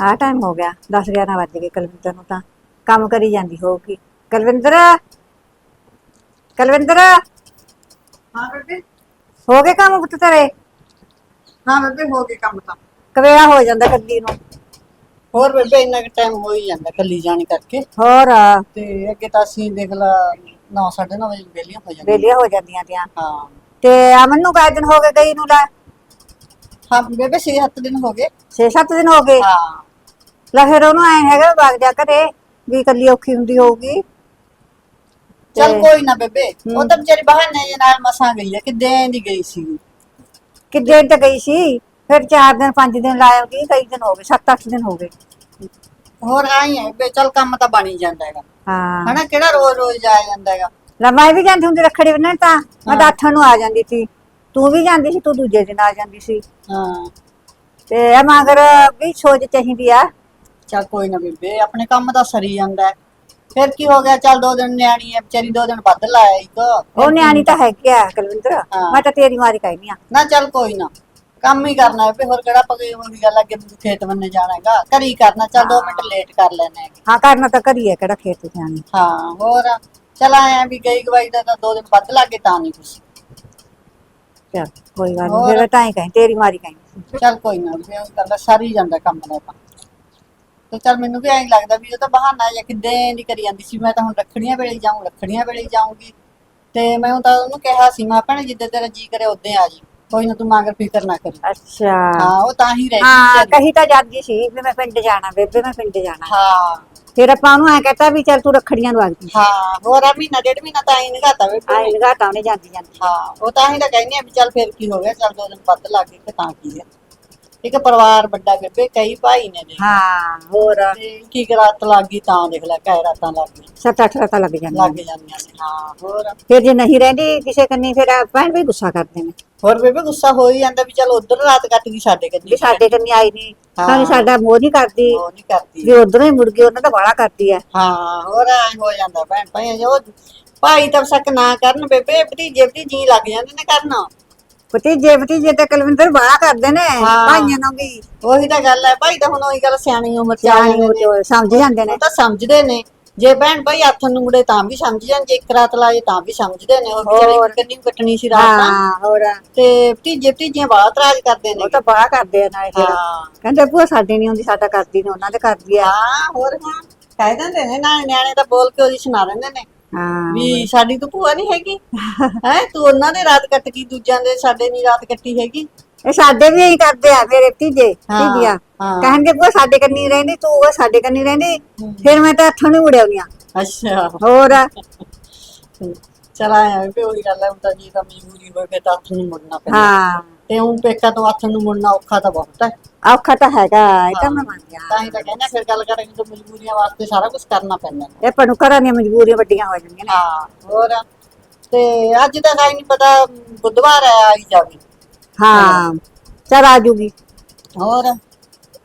ਆ ਟਾਈਮ ਹੋ ਗਿਆ 10 11 ਵੱਜ ਗਏ ਕੁਲਵਿੰਦਰ ਨੂੰ ਤਾਂ। ਕੰਮ ਕਰੀ ਜਾਂਦੀ ਹੋਊਗੀ। ਕੁਲਵਿੰਦਰ! ਕੁਲਵਿੰਦਰ! ਹਾਂ ਬੇਬੇ? ਹੋ ਗਏ ਕੰਮ ਪੁੱਤ ਤੇਰੇ? ਹਾਂ ਬੇਬੇ ਹੋ ਗਏ ਕੰਮ ਤਾਂ। ਕਵੇਲਾ ਹੋ ਜਾਂਦਾ ਕੱਲੀ ਨੂੰ। ਹੋਰ ਬੇਬੇ ਇੰਨਾ ਕੁ ਟਾਈਮ ਹੋ ਹੀ ਜਾਂਦਾ ਕੱਲੀ ਜਾਣੀ ਕਰਕੇ। ਹੋਰ? ਤੇ ਅੱਗੇ ਤਾਂ ਅਸੀਂ ਦੇਖ ਲਾ 9:30 ਵਜੇ ਵੇਲੀਆਂ ਹੋ ਜਾਂਦੀਆਂ। ਵੇਲੀਆਂ ਹੋ ਜਾਂਦੀਆਂ ਤੀਆਂ। ਹਾਂ। ਤੇ ਅਮਨ ਨੂੰ ਕਾਇ ਦਿਨ ਹੋ ਗਏ ਗਈ ਨੂੰ ਲੈ? ਹਾਂ ਬੇਬੇ 6-7 ਦਿਨ ਹੋ ਗਏ। 6-7 ਦਿਨ ਹੋ ਗਏ? ਹਾਂ। ਲੈ ਫਿਰ ਉਹਨੂੰ ਐ ਹੈਗਾ ਵਗ ਜਾ ਘਰੇ ਵੀ ਕੱਲੀ ਔਖੀ ਹੁੰਦੀ ਹੋਊਗੀ। ਚੱਲ ਤੇ- ਕੋਈ ਨਾ ਬੇਬੇ ਉਹ ਤਾਂ ਵਿਚਾਰੀ ਬਹਾਨੇ ਜੇ ਨਾਲ ਮਸਾਂ ਗਈ ਹੈ ਕਿੱਦੇ ਦੀ ਗਈ ਸੀ? ਕਿੱਡੇ ਤੇ ਗਈ ਸੀ? ਫਿਰ 4 ਦਿਨ 5 ਦਿਨ ਲਾਇਆਗੀ ਕਈ ਦਿਨ ਹੋ ਗਏ 7-8 ਦਿਨ ਹੋ ਗਏ। ਹੋਰ ਆਈ ਹੈ ਬੇ ਚੱਲ ਕੰਮ ਤਾਂ ਬਣ ਹੀ ਜਾਂਦਾ ਹੈਗਾ। ਹਾਂ। ਹਨਾ ਕਿਹੜਾ ਰੋਜ਼ ਰੋਜ਼ ਜਾਇਆ ਜਾਂਦਾ ਹੈਗਾ। ਵੀ ਜਾਂਦੀ ਹੁੰਦੀ ਰੱਖੜੀ ਬੰਨਣ ਤਾਂ ਮੈਂ ਅੱਠਾਂ ਨੂੰ ਆ ਜਾਂਦੀ ਸੀ। ਤੂੰ ਵੀ ਜਾਂਦੀ ਸੀ ਤੂੰ ਦੂਜੇ ਦਿਨ ਆ ਜਾਂਦੀ ਸੀ। ਹਾਂ। ਤੇ ਇਹ ਮਗਰ ਵੀ ਸੋਚ ਚਾਹੀਦੀ ਆ। ਚੱਲ ਕੋਈ ਨਾ ਬੇਬੇ ਆਪਣੇ ਕੰਮ ਦਾ ਸਰੀ ਜਾਂਦਾ ਹੈ। ਫਿਰ ਕੀ ਹੋ ਗਿਆ? ਚੱਲ ਦੋ ਦਿਨ ਨਿਆਣੀ ਹੈ ਵਿਚਾਰੀ ਦੋ ਦਿਨ ਵੱਧ ਲਾਇਆ ਇੱਕ। ਉਹ ਨਿਆਣੀ ਤਾਂ ਹੈਗੀ ਆ ਕੁਲਵਿੰਦਰ। ਹਾਂ। ਮੈਂ ਤਾਂ ਤੇਰੀ ਮਾਰੀ ਕਹਿਨੀ ਆ ਨਾ ਚੱਲ ਕੋਈ ਨਾ ਕੰਮ ਹੀ ਕਰਨਾ ਹੈ ਵੀ ਹੋਰ ਕਿਹੜਾ ਪਗੇ ਉਹਦੀ ਗੱਲ ਅੱਗੇ ਖੇਤ ਬੰਨੇ ਜਾਣਾ ਹੈਗਾ ਕਰੀ ਕਰਨਾ ਚੱਲ 2 ਮਿੰਟ ਲੇਟ ਕਰ ਲੈਣੇ ਹੈਗੇ ਹਾਂ ਕਰਨਾ ਤਾਂ ਕਰੀਏ ਕਿਹੜਾ ਖੇਤ ਜਾਣੀ। ਹਾਂ ਹੋਰ ਚੱਲ ਆਇਆ ਵੀ ਗਈ ਗਵਾਈ ਦਾ ਤਾਂ ਦੋ ਦਿਨ ਵੱਧ ਲੱਗੇ ਤਾਂ ਨਹੀਂ ਕੁਛ ਚੱਲ ਕੋਈ ਗੱਲ ਹੋਰ? ਨਹੀਂ ਫਿਰ ਤਾਂ ਹੀ ਕਹੀਂ ਤੇਰੀ ਮਾਰੀ ਕਹੀਂ। ਚੱਲ ਕੋਈ ਨਾ ਵੀ ਉਹ ਗੱਲ ਸਾਰੀ ਜਾਂਦਾ ਕੰਮ ਦਾ ਤਾਂ। ਤੇ ਚੱਲ ਮੈਨੂੰ ਵੀ ਐਂ ਲੱਗਦਾ ਵੀ ਉਹ ਤਾਂ ਬਹਾਨਾ ਜਾਂ ਕਿੱਦਾਂ ਨਹੀਂ ਕਰੀ ਜਾਂਦੀ ਸੀ। ਮੈਂ ਤਾਂ ਹੁਣ ਰੱਖੜੀਆਂ ਵੇਲੇ ਜਾਊਂ ਰੱਖੜੀਆਂ ਵੇਲੇ ਹੀ ਜਾਊਂਗੀ। ਤੇ ਮੈਂ ਉਹ ਤਾਂ ਉਹਨੂੰ ਕਿਹਾ ਸੀ ਮੈਂ ਭੈਣੇ ਜਿੱਦਾਂ ਤੇਰਾ ਜੀ ਕਰੇ ਉਦੋਂ ਆ ਜੀ। ਕੋਈ ਨਾ ਤੂੰ ਮਗਰ ਫਿਕਰ ਨਾ ਕਰੀ। ਅੱਛਾ। ਹਾਂ ਉਹ ਤਾਂ ਹੀ ਰਹਿ ਹਾਂ ਗਈ ਕਹੀ ਤਾਂ ਜਾਂਦੀ ਸੀ ਵੀ ਮੈਂ ਪਿੰਡ ਜਾਣਾ ਬੇਬੇ ਮੈਂ ਪਿੰਡ ਜਾਣਾ। ਹਾਂ। ਫਿਰ ਆਪਾਂ ਉਹਨੂੰ ਐ ਕਹਤਾ ਵੀ ਚੱਲ ਤੂੰ ਰੱਖੜੀਆਂ ਨੂੰ ਆ ਗਈ। ਹਾਂ ਹੋਰ ਆ ਮਹੀਨਾ ਡੇਢ ਮਹੀਨਾ ਤਾਂ ਹੀ ਨਿਗਾਤਾ ਵੇ ਆਈ ਲਗਾਤਾ ਉਹਨੇ ਜਾਂਦੀ ਜਾਂਦੀ। ਹਾਂ ਉਹ ਤਾਂ ਹੀ ਤਾਂ ਕਹਿੰਦੇ ਆ ਵੀ ਚੱਲ ਫਿਰ ਕੀ ਹੋ ਗਿਆ ਚੱਲ ਦੋ ਦਿਨ ਵੱਧ ਲੱਗ ਗਏ ਤੇ ਤਾਂ ਕੀ ਹੈ ਇੱਕ ਪਰਿਵਾਰ ਵੱਡਾ ਬੇਬੇ ਕਈ ਭਾਈ ਨੇ ਨੇ ਹਾਂ ਹੋਰ ਤੇ ਕੀ ਰਾਤ ਲੱਗ ਗਈ ਤਾਂ ਦੇਖ ਲੈ ਕਈ ਰਾਤਾਂ ਲੱਗ ਗਈਆਂ। ਸੱਤ ਅੱਠ ਰਾਤਾਂ ਲੱਗ ਜਾਂਦੀਆਂ ਲੱਗ ਜਾਂਦੀਆਂ ਨੇ ਹਾਂ ਹੋਰ ਫਿਰ ਜੇ ਨਹੀਂ ਰਹਿੰਦੀ ਕਿਸੇ ਕੰਨੀ ਫਿਰ ਭੈਣ ਵੀ ਗੁੱਸਾ ਕਰਦੇ ਨੇ। ਹੋਰ ਬੇਬੇ ਗੁੱਸਾ ਹੋ ਹੀ ਜਾਂਦਾ ਵੀ ਚੱਲ ਉਧਰ ਰਾਤ ਕੱਟ ਗਈ ਸਾਡੇ ਕੰਨੀ ਵੀ ਸਾਡੇ ਕੰਨੀ ਆਈ ਨਹੀਂ ਹਾਂ। ਸਾਡਾ ਮੋਹ ਨਹੀਂ ਕਰਦੀ। ਉਹ ਨਹੀਂ ਕਰਦੀ। ਵੀ ਉਧਰੋਂ ਹੀ ਮੁੜ ਗਈ ਉਹਨਾਂ ਦਾ ਬਾਲਾ ਕਰਦੀ ਐ ਹਾਂ ਹੋਰ ਐਂ ਹੋ ਜਾਂਦਾ ਭੈਣ ਭਾਈ ਜੋ ਭਾਈ ਤਾਂ ਸ਼ੱਕ ਨਾ ਕਰਨ ਬੇਬੇ ਭਤੀਜੇ ਭਤੀਜੀ ਲੱਗ ਜਾਂਦੇ ਨੇ ਕਰਨ। ਭਤੀਜੇ ਭਤੀਜੇ ਤੇ ਕੁਲਵਿੰਦਰ ਬਾਲਾ ਕਰਦੇ ਨੇ ਹਾਂ। ਭਾਈਆਂ ਨੂੰ ਵੀ। ਉਹੀ ਤਾਂ ਗੱਲ ਹੈ ਭਾਈ ਤਾਂ ਹੁਣ ਉਹੀ ਗੱਲ ਸਿਆਣੀ ਉਮਰ ਚ ਆ ਜਾਂਦੇ ਨੇ। ਸਮਝ ਜਾਂਦੇ ਨੇ। ਉਹ ਤਾਂ ਸਮਝਦੇ ਨੇ। ਜੇ ਭੈਣ ਭਾਈ ਹੱਥ ਨੂੰ ਮੁੜੇ ਤਾਂ ਵੀ ਸਮਝ ਜਾਣ ਜੇ ਇੱਕ ਰਾਤ ਲਾਏ ਤਾਂ ਵੀ ਸਮਝਦੇ ਨੇ ਉਹ ਹੋਰ। ਕੰਨੀ ਕੱਟਣੀ ਸੀ ਰਾਤ ਹਾਂ ਹੋਰ। ਤੇ ਭਤੀਜੇ ਭਤੀਜੀਆਂ ਬਾਹਰ ਤਰਾਜ ਕਰਦੇ ਨੇ। ਉਹ ਤਾਂ ਬਾਲਾ ਕਰਦੇ ਆ ਨਾਲੇ ਫਿਰ। ਹਾਂ। ਕਹਿੰਦੇ ਭੂਆ ਸਾਡੇ ਨਹੀਂ ਹੁੰਦੀ ਸਾਡਾ ਕਰਦੀ ਨੇ ਉਹਨਾਂ ਦੇ ਕਰਦੀ ਆ ਹਾਂ ਹੋਰ ਹਾਂ। ਕਹਿ ਦਿੰਦੇ ਨੇ ਨਾ ਨਿਆਣੇ ਤਾਂ ਬੋਲ ਕੇ ਉਹਦੀ ਸੁਣਾ ਦਿੰਦੇ ਨੇ। ਹਾਂ ਵੀ ਸਾਡੀ ਤਾਂ ਭੂਆ ਨਹੀਂ ਹੈਗੀ। ਹੈ ਤੂੰ ਉਹਨਾਂ ਦੇ ਰਾਤ ਕੱਟ ਗਈ ਦੂਜਿਆਂ ਦੇ ਸਾਡੇ ਨਹੀਂ ਰਾਤ ਕੱਟੀ ਹੈਗੀ। ਇਹ ਸਾਡੇ ਵੀ ਇਹੀ ਕਰਦੇ ਆ ਮੇਰੇ ਭਤੀਜੇ ਹਾਂ, ਭਤੀਜੀਆਂ। ਹਾਂ। ਕਹਿੰਦੇ ਭੂਆ ਸਾਡੇ ਕੰਨੀ ਰਹਿੰਦੀ ਤੂੰ ਉਹ ਸਾਡੇ ਕੰਨੀ ਰਹਿੰਦੀ। ਫਿਰ ਮੈਂ ਤਾਂ ਹੱਥੋਂ ਨਹੀਂ ਉੜਿਆਉਣੀਆਂ ਅੱਛਾ। ਹੋਰ। ਚਲਾ ਵੀ ਉਹੀ ਗੱਲ ਹੈ ਹੁਣ ਤਾਂ ਜੀ ਤਾਂ ਮਜਬੂਰੀ ਹੋਵੇ ਤਾਂ ਹੱਥ ਨੂੰ ਮੁੜਨਾ ਪੈਂਦਾ। ਹਾਂ। ਤੇ ਹੁਣ ਪੇਕਾ ਤੋਂ ਹੱਥ ਨੂੰ ਮੁੜਨਾ ਔਖਾ ਤਾਂ ਬਹੁਤ ਹੈ ਔਖਾ ਤਾਂ ਹੈਗਾ ਇਹ ਤਾਂ ਮੈਂ ਮੰਨ ਤਾਂ ਹੀ ਤਾਂ ਕਹਿੰਦਾ ਫਿਰ ਗੱਲ ਕਰਾਂਗੇ ਤਾਂ ਮਜਬੂਰੀਆਂ ਵਾਸਤੇ ਸਾਰਾ ਕੁਝ ਕਰਨਾ ਪੈਂਦਾ ਇਹ ਪਰ ਨੂੰ ਘਰਾਂ ਦੀਆਂ ਮਜਬੂਰੀਆਂ ਵੱਡੀਆਂ ਹੋ ਜਾਂਦੀਆਂ ਨੇ। ਹਾਂ ਹੋਰ। ਤੇ ਅੱਜ ਤਾਂ ਕਾਈ ਨਹੀਂ ਪਤਾ ਬੁੱਧਵਾਰ ਹੈ ਆਈ ਜਾਵੇ। ਹਾਂ। ਚਲ ਆ ਜੂਗੀ। ਹੋਰ?